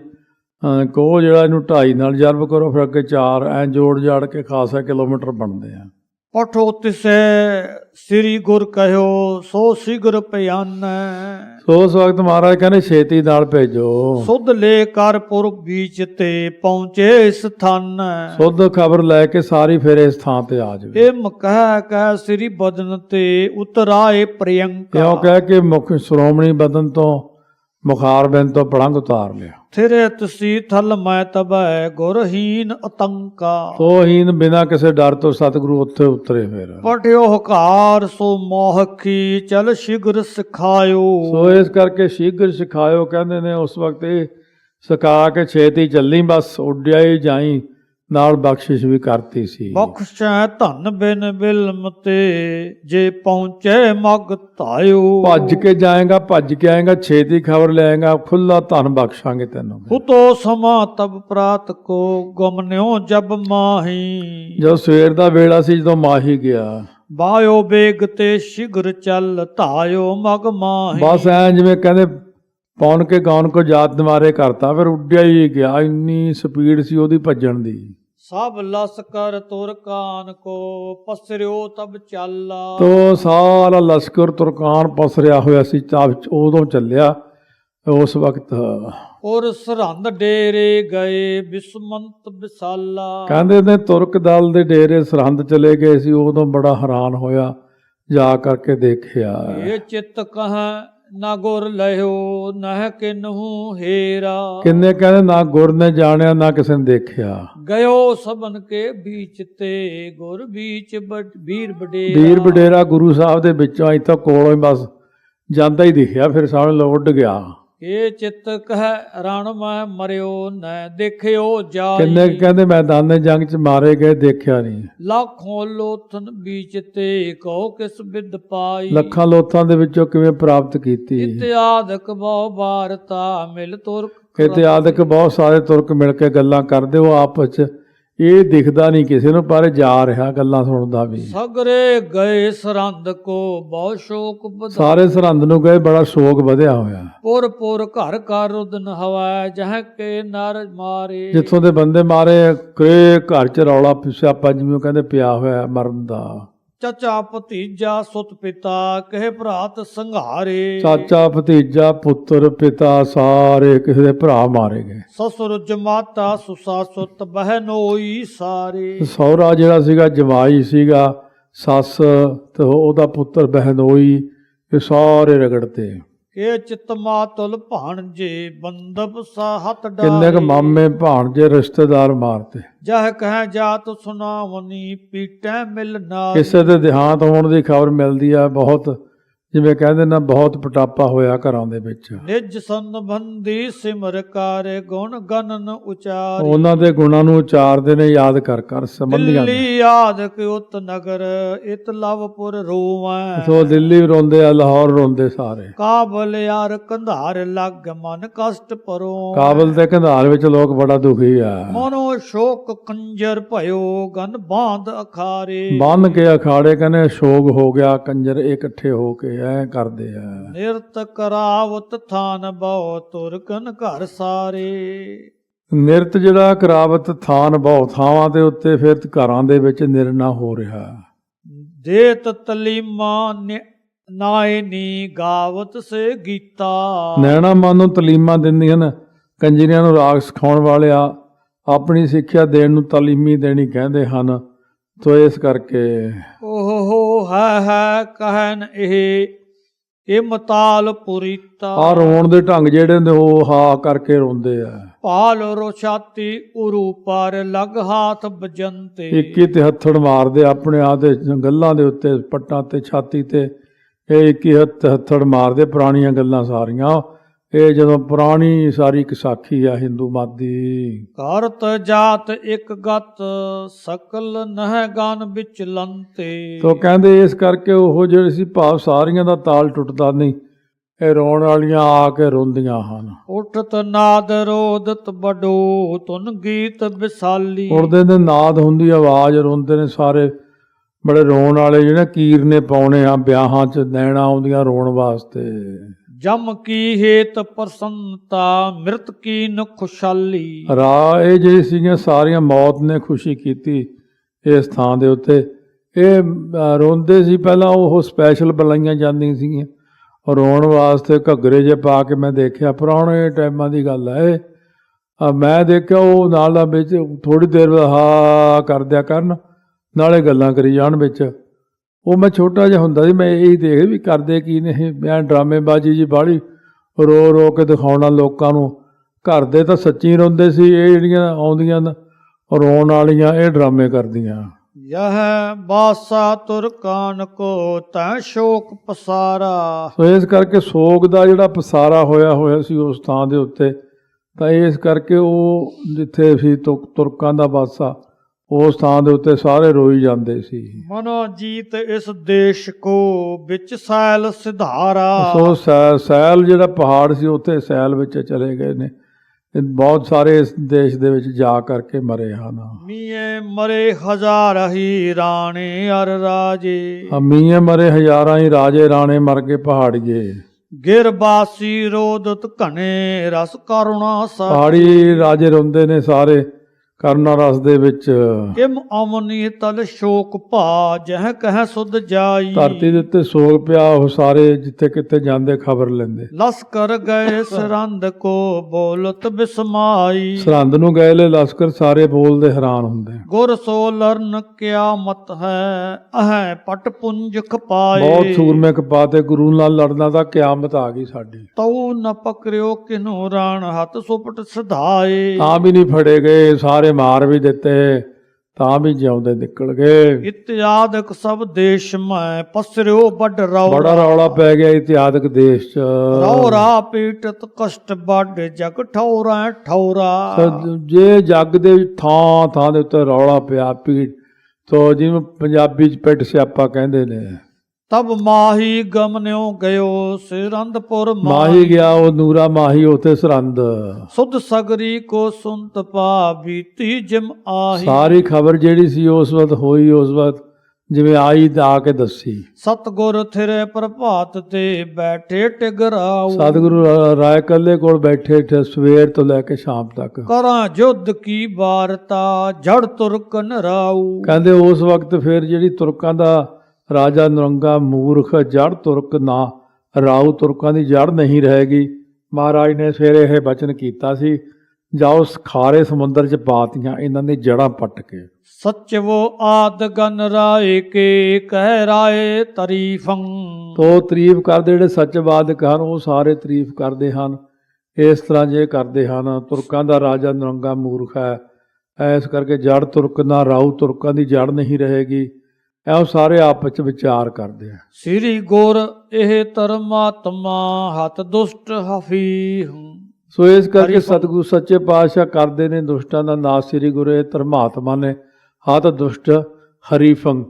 ਅਹ, ਕੋ ਜਿਹੜਾ ਇਹਨੂੰ 2.5 ਨਾਲ ਜਰਬ ਕਰੋ ਫਿਰ ਅੱਗੇ 4 ਐ ਜੋੜ ਜਾੜ ਕੇ ਖਾਸਾ ਕਿਲੋਮੀਟਰ ਬਣਦੇ ਆ। ਪਠੋ ਤਿਸੈ ਸ੍ਰੀ ਗੁਰ ਕਹਿਓ ਸੋ ਸਿਗਰ ਪਿਆਨੈ। ਸੋ ਉਸ ਵਕਤ ਮਹਾਰਾਜ ਕਹਿੰਦੇ ਛੇਤੀ ਨਾਲ ਭੇਜੋ। ਸੁਧ ਲੈ ਕਰ ਪੁਰ ਬੀਚ ਤੇ ਪਹੁੰਚੇ ਸਥਾਨੈ। ਸੁੱਧ ਖਬਰ ਲੈ ਕੇ ਸਾਰੀ ਫਿਰ ਇਸ ਥਾਂ ਤੇ ਆ ਜਾਵੇ। ਇਹ ਮਕਹ ਕਹਿ ਸ੍ਰੀ ਬਦਨ ਤੇ ਉਤਰਾਏ ਪ੍ਰਿਯੰਕਾ। ਕਿਉਂ ਕਹਿ ਕੇ ਮੁਖ ਸ਼੍ਰੋਮਣੀ ਬਦਨ ਤੋਂ ਮੁਖਾਰ ਬਿੰਦ ਤੋਂ ਪੜੰਗ ਉਤਾਰ ਲਿਆ। ਥਿਰੇ ਤਸੀ ਥਲ ਮੈਂ ਤਬੈ ਗੁਰਹੀਨ ਅਤੰਕਾ। ਤੋਹੀਨ ਬਿਨਾ ਕਿਸੇ ਡਰ ਤੋਂ ਸਤਿਗੁਰੂ ਉੱਥੇ ਉਤਰੇ ਫਿਰ। ਪਟਿਓ ਹਕਾਰ ਸੋ ਮੋਹਕੀ ਚਲ ਸ਼ਿਗਰ ਸਿਖਾਇਓ। ਸੋ ਇਸ ਕਰਕੇ ਸ਼ੀਘਰ ਸਿਖਾਇਓ ਕਹਿੰਦੇ ਨੇ ਉਸ ਵਕਤ ਇਹ ਸਿਖਾ ਕੇ ਛੇਤੀ ਚੱਲੀ ਬਸ ਉੱਡਿਆ ਹੀ ਜਾਈ। ਨਾਲ ਬਖਸ਼ਿਸ਼ ਵੀ ਕਰਤੀ ਸੀ। ਬਖਸ਼ੈ ਧਨ ਬਿਨ ਬਿਲਮ ਤੇ ਜੇ ਪਹੁੰਚੇ ਮਗ ਧਾਇਓ। ਭੱਜ ਕੇ ਜਾਏਗਾ ਭੱਜ ਕੇ ਆਏਗਾ ਛੇਤੀ ਖਬਰ ਲਿਆਏਗਾ ਖੁੱਲਾ ਧਨ ਬਖਸ਼ਾਂਗੇ ਤੈਨੂੰ ਹੁਤੋ ਸਮਾ ਤਬ ਪ੍ਰਾਤ ਕੋ ਗਮਨਿਓ ਜਬ ਮਾਹੀ। ਜਦੋਂ ਸਵੇਰ ਦਾ ਵੇਲਾ ਸੀ ਜਦੋਂ ਮਾਹੀ ਗਿਆ। ਬਾਇਓ ਬੇਗ ਤੇ ਸ਼ਿਗਰ ਚੱਲ ਧਾਇਓ ਮਗ ਮਾਹੀ। ਬਸ ਐ ਜਿਵੇਂ ਕਹਿੰਦੇ ਪੌਣ ਕੇ ਗਾਉਣ ਕੋ ਜਾਤ ਮਾਰੇ ਕਰਤਾ ਫਿਰ ਉੱਡਿਆ ਹੀ ਗਿਆ ਇੰਨੀ ਸਪੀਡ ਸੀ ਉਹਦੀ ਭੱਜਣ ਦੀ। ਸਭ ਲਸਕਰ ਤੁਰਕਾਨ ਕੋ ਪਸਰਿਓ ਤਬ ਚਾਲਾ। ਤੋ ਸਾਰਾ ਲਸ਼ਕਰ ਤੁਰਕਾਨ ਪਸਰਿਆ ਹੋਇਆ ਸੀ ਤਾਂ ਉਦੋਂ ਚੱਲਿਆ ਉਸ ਵਕਤ। ਔਰ ਸਰਹੰਦ ਡੇਰੇ ਗਏ ਬਿਸਮੰਤ ਬਿਸਾਲਾ। ਕਹਿੰਦੇ ਨੇ ਤੁਰਕ ਦਲ ਦੇ ਡੇਰੇ ਸਰਹੰਦ ਚਲੇ ਗਏ ਸੀ ਉਦੋਂ ਬੜਾ ਹੈਰਾਨ ਹੋਇਆ ਜਾ ਕਰਕੇ ਦੇਖਿਆ। ਇਹ ਚਿੱਤ ਕਹ ਨਾ ਗੁਰ ਲਿਓ ਨਹ ਕਿਨਹੂ ਹੀਰਾ। ਕਿੰਨੇ ਕਹਿੰਦੇ ਨਾ ਗੁਰ ਨੇ ਜਾਣਿਆ ਨਾ ਕਿਸੇ ਨੇ ਦੇਖਿਆ। ਗਇਓ ਸਬਨ ਕੇ ਬੀਚ ਤੇ ਗੁਰ ਬਟ ਵੀਰ ਬਡੇਰਾ। ਵੀਰ ਬਡੇਰਾ ਗੁਰੂ ਸਾਹਿਬ ਦੇ ਵਿੱਚੋਂ ਇੱਥੋਂ ਕੋਲੋਂ ਹੀ ਬਸ ਜਾਂਦਾ ਹੀ ਦਿਖਿਆ ਫਿਰ ਸਾਹਮਣੇ ਉੱਡ ਗਿਆ ਇਹ ਚਿੱਤ ਕਹ ਰਣ ਮੈਂ ਮਰਿਓ ਨ ਦੇਖਿਓ ਕਿੰਨੇ ਜਾਈ। ਕਹਿੰਦੇ ਮੈਦਾਨੇ ਜੰਗ ਚ ਮਾਰੇ ਗਏ ਦੇਖਿਆ ਨਹੀਂ। ਲੱਖੋਂ ਲੋਥਨ ਬੀਚ ਤੇ ਕਹੋ ਕਿਸ ਬਿਦ ਪਾਈ। ਲੱਖਾਂ ਲੋਥਾਂ ਦੇ ਵਿੱਚੋਂ ਕਿਵੇਂ ਪ੍ਰਾਪਤ ਕੀਤੀ? ਇਤਿਆਦਕ ਬਹੁ ਬਾਰਤਾ ਮਿਲ ਤੁਰਕ ਇਤਿਆਦਿਕ ਬਹੁਤ ਸਾਰੇ ਤੁਰਕ ਮਿਲ ਕੇ ਗੱਲਾਂ ਕਰਦੇ ਉਹ ਆਪਸ ਚ ਇਹ ਦਿਖਦਾ ਨਹੀਂ ਕਿਸੇ ਨੂੰ ਪਰ ਜਾ ਰਿਹਾ ਗੱਲਾਂ ਸੁਣਦਾ ਵੀ। ਸਗਰੇ ਗਏ ਸਰੰਦ ਕੋ ਬਹੁ ਸ਼ੋਕ ਬਧਾ ਸਾਰੇ ਸਰਹੰਦ ਨੂੰ ਗਏ ਬੜਾ ਸ਼ੋਕ ਵਧਿਆ ਹੋਇਆ। ਪੁਰ ਪੁਰ ਘਰ ਘਰ ਰੁਦਨ ਹਵਾ ਜਹ ਕੇ ਨਰ ਮਾਰੇ। ਜਿੱਥੋਂ ਦੇ ਬੰਦੇ ਮਾਰੇ ਕਰੇ ਘਰ ਚ ਰੌਲਾ ਜਿਵੇਂ ਉਹ ਕਹਿੰਦੇ ਪਿਆ ਹੋਇਆ ਮਰਨ ਦਾ। ਚਚਾ ਭਤੀਜਾ ਸੁਤ ਪਿਤਾ ਕਹੇ ਭਰਾਤ ਸੰਘਾਰੇ। ਚਾਚਾ ਭਤੀਜਾ ਪੁੱਤਰ ਪਿਤਾ ਸਾਰੇ ਕਿਸੇ ਦੇ ਭਰਾ ਮਾਰੇ ਗਏ। ਸਸੁਰ ਜਮਾਤਾ ਸੁਸਾ ਸੁਤ ਬਹਿਨੋਈ ਸਾਰੇ। ਸਹੁਰਾ ਜਿਹੜਾ ਸੀਗਾ ਜਵਾਈ ਸੀਗਾ ਸੱਸ ਤੇ ਉਹਦਾ ਪੁੱਤਰ ਬਹਿਨੋਈ ਇਹ ਸਾਰੇ ਰਗੜਤੇ। ਕੇ ਚਿਤ ਮਾਤੁਲ ਭਾਣਜੇ ਬੰਦਪ ਸਾਹਤ ਡਾਰੇ ਕਿੰਨੇ ਕ ਮਾਮੇ ਭਾਣਜੇ ਰਿਸ਼ਤੇਦਾਰ ਮਾਰਤੇ। ਜਹ ਕਹਿ ਜਾਤ ਸੁਨਾਵਨੀ ਪੀਟੈ ਮਿਲ ਨਾਰੀ ਕਿਸੇ ਦੇ ਦੇਹਾਂਤ ਹੋਣ ਦੀ ਖਬਰ ਮਿਲਦੀ ਆ ਬਹੁਤ ਜਿਵੇਂ ਕਹਿੰਦੇ ਨਾ ਬਹੁਤ ਪਟਾਪਾ ਹੋਇਆ ਘਰਾਂ ਦੇ ਵਿੱਚ। ਨਿਜ ਸੰਬੰਧੀ ਸਿਮਰ ਕਾਰੇ ਗੁਣ ਗਨਨ ਉਚਾਰੀ। ਉਹਨਾਂ ਦੇ ਗੁਣਾਂ ਨੂੰ ਉਚਾਰਦੇ ਨੇ ਯਾਦ ਕਰ ਕਰ ਸੰਬੰਧੀਆਂ ਦੇ ਦਿੱਲੀ ਯਾਦ ਕਿਉਤ ਨਗਰ ਇਤ ਲਵਪੁਰ ਰੋਵੈ। ਸੋ ਦਿੱਲੀ ਰੋਂਦੇ ਆ ਲਾਹੌਰ ਰੋਂਦੇ ਸਾਰੇ। ਕਾਬਲ ਯਾਰ ਕੰਧਾਰ ਲੱਗ ਮਨ ਕਸ਼ਟ ਪਰੋ। ਕਾਬਲ ਤੇ ਕੰਧਾਰ ਵਿੱਚ ਲੋਕ ਬੜਾ ਦੁਖੀ ਆ। ਮਨੋ ਸ਼ੋਕ ਕੰਜਰ ਭਇਓ ਗਨ ਬਾਂਧ ਅਖਾਰੇ। ਬੰਨ ਕੇ ਅਖਾੜੇ ਕਹਿੰਦੇ ਸ਼ੋਗ ਹੋ ਗਿਆ ਕੰਜਰ ਇਕੱਠੇ ਹੋ ਕੇ ਐ ਕਰਦੇ ਆ। ਨਿਰਤ ਕਰਾਵਤ ਥਾਨ ਬਹੁ ਤੁਰਕਨ ਘਰ ਸਾਰੇ। ਨਿਰਤ ਜਿਹੜਾ ਕਰਾਵਤ ਥਾਨ ਬਹੁਤ ਥਾਵਾਂ ਦੇ ਉੱਤੇ ਫਿਰ ਘਰਾਂ ਦੇ ਵਿੱਚ ਨਿਰਣਾ ਹੋ ਰਿਹਾ। ਦੇਤ ਤਲੀਮਾ ਨਾਏ ਨੀ ਗਾਵਤ ਸੇ ਗੀਤਾ। ਨੈਣਾ ਮਨ ਨੂੰ ਤਲੀਮਾਂ ਦਿੰਦੀਆਂ ਨੇ ਕੰਜਰੀਆਂ ਨੂੰ ਰਾਗ ਸਿਖਾਉਣ ਵਾਲਿਆ ਆਪਣੀ ਸਿੱਖਿਆ ਦੇਣ ਨੂੰ ਤਾਲੀਮੀ ਦੇਣੀ ਕਹਿੰਦੇ ਹਨ। ਤੋ ਇਸ ਕਰਕੇ ਓਹ ਹੈ ਹੈ ਕਹਿਨ ਇਹ ਇਹ ਮਤਾਲ ਪੁਰੀਤਾ। ਆ ਰੋਣ ਦੇ ਢੰਗ ਜਿਹੜੇ ਹੁੰਦੇ ਉਹ ਹਾ ਕਰਕੇ ਰੋਂਦੇ ਆ। ਪਾਲ ਰੋਛਾਤੀ ਉਰੂ ਪਰ ਲਗ ਹਾਥ ਬਜੰਤੇ। ਇੱਕ ਤੇ ਹੱਥੜ ਮਾਰਦੇ ਆਪਣੇ ਆ ਦੇ ਗੱਲਾਂ ਦੇ ਉੱਤੇ ਪੱਟਾਂ ਤੇ ਛਾਤੀ ਤੇ ਇਹ ਇੱਕ ਹੱਥ ਹੱਥੜ ਮਾਰਦੇ ਪੁਰਾਣੀਆਂ ਗੱਲਾਂ ਸਾਰੀਆਂ। ਇਹ ਜਦੋਂ ਪੁਰਾਣੀ ਸਾਰੀ ਇੱਕ ਸਾਖੀ ਆ ਹਿੰਦੂ ਮਤ ਦੀ। ਕਰਤ ਜਾਤ ਇੱਕ ਗਤ ਸਕਲ ਨਹਿ ਗਨ ਵਿੱਚ ਲੰਤੇ। ਤੋ ਕਹਿੰਦੇ ਇਸ ਕਰਕੇ ਉਹ ਜਿਹੜੇ ਸੀ ਭਾਵ ਸਾਰੀਆਂ ਦਾ ਤਾਲ ਟੁੱਟਦਾ ਨਹੀਂ ਇਹ ਰੋਣ ਵਾਲੀਆਂ ਆ ਕੇ ਰੋਂਦੀਆਂ ਹਨ। ਉਠਤ ਨਾਦ ਰੋਦਤ ਬਡੋ ਤੁਨ ਗੀਤ ਵਿਸਾਲੀ। ਉੜਦੇ ਦੇ ਨਾਦ ਹੁੰਦੀ ਆਵਾਜ਼ ਰੋਂਦੇ ਨੇ ਸਾਰੇ। ਬੜੇ ਰੋਣ ਵਾਲੇ ਜਿਹੜੇ ਕੀਰ ਨੇ ਪਾਉਣੇ ਆ ਵਿਆਹਾਂ 'ਚ ਨੈਣਾ ਆਉਂਦੀਆਂ ਰੋਣ ਵਾਸਤੇ। ਜਮ ਕੀ ਹੇਤ ਪ੍ਰਸੰਨਤਾ, ਮਿਰਤ ਕੀ ਨ ਖੁਸ਼ਾਲੀ ਰਾ ਇਹ ਜਿਹੜੀ ਸੀਗੀਆਂ, ਸਾਰੀਆਂ ਮੌਤ ਨੇ ਖੁਸ਼ੀ ਕੀਤੀ ਇਸ ਥਾਂ ਦੇ ਉੱਤੇ। ਇਹ ਰੋਂਦੇ ਸੀ, ਪਹਿਲਾਂ ਉਹ ਸਪੈਸ਼ਲ ਬੁਲਾਈਆਂ ਜਾਂਦੀਆਂ ਸੀਗੀਆਂ। ਰੋਣ ਵਾਸਤੇ ਘੱਗਰੇ ਜੇ ਪਾ ਕੇ ਮੈਂ ਦੇਖਿਆ, ਪੁਰਾਣੇ ਟਾਈਮਾਂ ਦੀ ਗੱਲ ਹੈ ਇਹ। ਮੈਂ ਦੇਖਿਆ ਉਹ ਨਾਲ ਦਾ ਵਿੱਚ ਥੋੜੀ ਦੇਰ ਹਾ ਕਰਦਿਆ ਕਰਨ, ਨਾਲੇ ਗੱਲਾਂ ਕਰੀ ਜਾਣ ਵਿੱਚ। ਉਹ ਮੈਂ ਛੋਟਾ ਜਿਹਾ ਹੁੰਦਾ ਸੀ ਮੈਂ ਇਹੀ ਦੇਖ ਵੀ ਕਰਦੇ ਕੀ ਨੇ ਇਹ। ਮੈਂ ਡਰਾਮੇਬਾਜ਼ੀ ਜੀ ਬਾਹਲੀ ਰੋ ਰੋ ਕੇ ਦਿਖਾਉਣਾ ਲੋਕਾਂ ਨੂੰ। ਘਰ ਦੇ ਤਾਂ ਸੱਚੀ ਰੋਂਦੇ ਸੀ ਇਹ ਜਿਹੜੀਆਂ ਆਉਂਦੀਆਂ ਨਾ ਰੋਣ ਵਾਲੀਆਂ ਇਹ ਡਰਾਮੇ ਕਰਦੀਆਂ। ਯਹ ਬਾਸਾ ਤੁਰਕਾਨ ਕੋ ਤੈ ਸ਼ੋਕ ਪਸਾਰਾ। ਸੋ ਇਸ ਕਰਕੇ ਸੋਗ ਦਾ ਜਿਹੜਾ ਪਸਾਰਾ ਹੋਇਆ ਹੋਇਆ ਸੀ ਉਸ ਥਾਂ ਦੇ ਉੱਤੇ ਤਾਂ ਇਸ ਕਰਕੇ ਉਹ ਜਿੱਥੇ ਸੀ ਤੁਰ- ਤੁਰਕਾਂ ਦਾ ਬਾਸਾ ਉਸ ਥਾਂ ਦੇ ਉੱਤੇ ਸਾਰੇ ਰੋਈ ਜਾਂਦੇ ਸੀ। ਮਨੋ ਜੀਤ ਇਸ ਦੇਸ਼ ਕੋ ਵਿੱਚ ਸੈਲ ਸਿਧਾਰਾ। ਸੋ ਸੈਲ ਜਿਹੜਾ ਪਹਾੜ ਸੀ ਉੱਥੇ ਸੈਲ ਵਿੱਚ ਚਲੇ ਗਏ ਨੇ। ਬਹੁਤ ਸਾਰੇ ਇਸ ਦੇਸ਼ ਦੇ ਵਿੱਚ ਜਾ ਕਰਕੇ ਮਰੇ ਹਨ। ਮੀਏ ਮਰੇ ਹਜ਼ਾਰ ਹੀ ਰਾਣੇ ਅਰ ਰਾਜੇ। ਅਮੀਏ ਮਰੇ ਹਜ਼ਾਰਾਂ ਹੀ ਰਾਜੇ ਰਾਣੇ ਮਰ ਕੇ ਪਹਾੜੀਏ। ਗਿਰਬਾਸੀ ਰੋਦਤ ਘਣੇ ਰਸ ਕਰੁਣਾ ਸਾ। ਪਹਾੜੀ ਰਾਜੇ ਰੋਂਦੇ ਨੇ ਸਾਰੇ। ਕਰਨਾ ਰਸ ਦੇ ਵਿੱਚ। ਕਿਮ ਅਮਨੀ ਤਲ ਸ਼ੋਕ ਭਾ ਜਹ ਕਹਿ ਸੁਧ ਜਾਈ। ਧਰਤੀ ਦੇ ਉੱਤੇ ਸੋਗ ਪਿਆ ਉਹ ਸਾਰੇ ਜਿੱਥੇ ਕਿਤੇ ਜਾਂਦੇ ਖਬਰ ਲੈਂਦੇ। ਲਸਕਰ ਗਏ ਸਰੰਦ ਕੋ ਬੋਲਤ ਬਿਸਮਾਈ। ਸਰਹੰਦ ਨੂੰ ਗਏ ਲੈ ਲਸ਼ਕਰ ਸਾਰੇ ਬੋਲਦੇ ਹੈਰਾਨ ਹੁੰਦੇ। ਗੁਰ ਸੋ ਲਰਨ ਕਿਆ ਮਤ ਹੈ ਅਹੈ ਪਟ ਪੁੰਜ ਖਪਾਏ ਬਹੁਤ ਸੂਰਮੇ ਕਪਾਤੇ ਗੁਰੂ ਨਾਲ ਲੜਨਾ ਤਾਂ ਕਿਆਮਤ ਆ ਗਈ ਸਾਡੀ। ਤਉ ਨ ਪਕਰਿਓ ਕਿਨੂ ਰਾਣ ਹੱਥ ਸੁਪਟ ਸਧਾਏ। ਤਾਂ ਵੀ ਨਹੀਂ ਫੜੇ ਗਏ ਸਾਰੇ ਮਾਰ ਵੀ ਦਿੱਤੇ ਤਾਂ ਵੀ ਜਿਉਂਦੇ ਨਿਕਲ ਗਏ। ਇਤਿਆਦਕ ਸਭ ਦੇਸ਼ ਮੈਂ ਪਸਰਿਓ ਵੱਡ ਰੌ ਬੜਾ ਰੌਲਾ ਪੈ ਗਿਆ ਇਤਿਹਾਦਕ ਦੇਸ਼ ਚ। ਰੌਰਾ ਪੀਟਤ ਕਸ਼ਟ ਵੱਡ ਜਗ ਠੌਰਾ ਠੌਰਾ। ਜੇ ਜੱਗ ਦੇ ਥਾਂ ਥਾਂ ਦੇ ਉੱਤੇ ਰੌਲਾ ਪਿਆ ਪੀੜ ਤੋ ਜਿਵੇਂ ਪੰਜਾਬੀ ਚ ਪਿੱਟ ਸਿਆਪਾ ਕਹਿੰਦੇ ਨੇ। ਤਬ ਮਾਹੀ ਗਮਨਿਓ ਗਇਓ ਸਿਰੰਦਪੁਰ ਮਾਹੀ ਗਿਆ ਉਹ ਨੂਰਾ ਮਾਹੀ ਉਥੇ ਸਰੰਦ। ਸੁਧ ਸਗਰੀ ਕੋ ਸੁਨਤ ਪਾ ਬੀਤੀ ਜਿਮ ਆਹੀ। ਸਾਰੀ ਖਬਰ ਜਿਹੜੀ ਸੀ ਉਸ ਵਕਤ ਹੋਈ ਉਸ ਵਕਤ ਜਿਵੇਂ ਆਈ ਤਾਂ ਆ ਕੇ ਦੱਸੀ। ਸਤਗੁਰ ਥਿਰੇ ਪ੍ਰਭਾਤ ਤੇ ਬੈਠੇ ਟਿਗਰਾਉ ਸਤਿਗੁਰੂ ਰਾਏ ਕੱਲੇ ਕੋਲ ਬੈਠੇ ਠੇ ਸਵੇਰ ਤੋਂ ਲੈ ਕੇ ਸ਼ਾਮ ਤੱਕ। ਕਰਾਂ ਜੁਧ ਕੀ ਵਾਰਤਾ ਜੜ ਤੁਰਕ ਨਰਾਉ ਕਹਿੰਦੇ ਉਸ ਵਕਤ ਫਿਰ ਜਿਹੜੀ ਤੁਰਕਾਂ ਦਾ ਰਾਜਾ ਨਰੰਗਾ ਮੂਰਖ ਜੜ ਤੁਰਕ ਨਾ ਰਾਉ ਤੁਰਕਾਂ ਦੀ ਜੜ ਨਹੀਂ ਰਹੇਗੀ। ਮਹਾਰਾਜ ਨੇ ਫਿਰ ਇਹ ਬਚਨ ਕੀਤਾ ਸੀ ਜਾਓ ਖਾਰੇ ਸਮੁੰਦਰ 'ਚ ਪਾਤੀਆਂ ਇਹਨਾਂ ਦੀ ਜੜਾਂ ਪੱਟ ਕੇ। ਸਚਵੋ ਆਦ ਗਨ ਰਾਏ ਕੇ ਕਹਿ ਰਾਏ ਤਰੀਫੰ। ਤੋ ਤਾਰੀਫ ਕਰਦੇ ਜਿਹੜੇ ਸੱਚਵਾਦਕ ਹਨ ਉਹ ਸਾਰੇ ਤਾਰੀਫ ਕਰਦੇ ਹਨ। ਇਸ ਤਰ੍ਹਾਂ ਜੇ ਕਰਦੇ ਹਨ ਤੁਰਕਾਂ ਦਾ ਰਾਜਾ ਨਰੰਗਾ ਮੂਰਖ ਹੈ। ਐਸ ਕਰਕੇ ਜੜ ਤੁਰਕ ਨਾ ਰਾਉ ਤੁਰਕਾਂ ਦੀ ਜੜ ਨਹੀਂ ਰਹੇਗੀ। ਐਉ ਸਾਰੇ ਆਪਸ ਵਿੱਚ ਵਿਚਾਰ ਕਰਦੇ ਆ। ਸ੍ਰੀ ਗੁਰ ਇਹ ਧਰਮਾਤਮਾ ਹਤ ਦੁਸ਼ਟ ਹਫੀ ਸੋ ਇਸ ਕਰਕੇ। ਸਤਿਗੁਰੂ ਸੱਚੇ ਪਾਤਸ਼ਾਹ ਕਰਦੇ ਨੇ ਦੁਸ਼ਟਾਂ ਦਾ ਨਾਸ਼। ਸ੍ਰੀ ਗੁਰੂ ਇਹ ਧਰਮਾਤਮਾ ਨੇ ਹਤ ਦੁਸ਼ਟ ਹਰੀਫੰ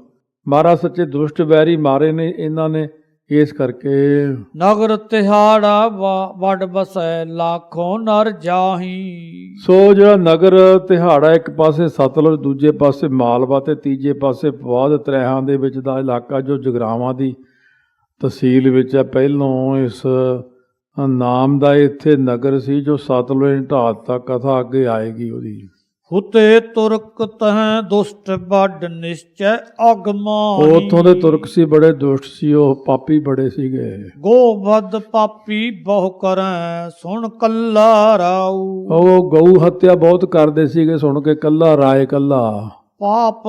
ਮਹਾਰਾਜ ਸੱਚੇ ਦੁਸ਼ਟ ਵੈਰੀ ਮਾਰੇ ਨੇ ਇਹਨਾਂ ਨੇ ਇਸ ਕਰਕੇ ਨਗਰ ਤਿਹਾੜਾ ਵੱਡ ਬਸੈ ਲੱਖੋਂ ਨਰ ਜਾਹੀ। ਸੋ ਜਿਹੜਾ ਨਗਰ ਤਿਹਾੜਾ ਇੱਕ ਪਾਸੇ ਸਤਲੁਜ ਦੂਜੇ ਪਾਸੇ ਮਾਲਵਾ ਤੇ ਤੀਜੇ ਪਾਸੇ ਪਵਾਦ ਤ੍ਰੈਹਾਂ ਦੇ ਵਿੱਚ ਦਾ ਇਲਾਕਾ ਜੋ ਜਗਰਾਵਾਂ ਦੀ ਤਹਿਸੀਲ ਵਿੱਚ ਹੈ ਪਹਿਲੋਂ ਇਸ ਨਾਮ ਦਾ ਇੱਥੇ ਨਗਰ ਸੀ ਜੋ ਸਤਲੁਜ ਢਾਹ ਦਿੱਤਾ ਕਥਾ ਅੱਗੇ ਆਏਗੀ ਉਹਦੀ। ਹੁਤੇ ਤੁਰਕ ਤਹ ਦੁਸ਼ਟ ਵੱਡ ਨਿਸ਼ਚੈ ਅਗਮਾ ਉੱਥੋਂ ਦੇ ਤੁਰਕ ਸੀ ਬੜੇ ਦੁਸ਼ਟ ਸੀ ਉਹ ਪਾਪੀ ਬੜੇ ਸੀਗੇ। ਗੋਬਦ ਪਾਪੀ ਬਹੁ ਕਰੈ ਸੁਣ ਕੱਲਾ ਰਾਉ ਉਹ ਗਊ ਹੱਤਿਆ ਬਹੁਤ ਕਰਦੇ ਸੀਗੇ ਸੁਣ ਕੇ ਕੱਲਾ ਰਾਏ ਕੱਲਾ। ਪਾਪ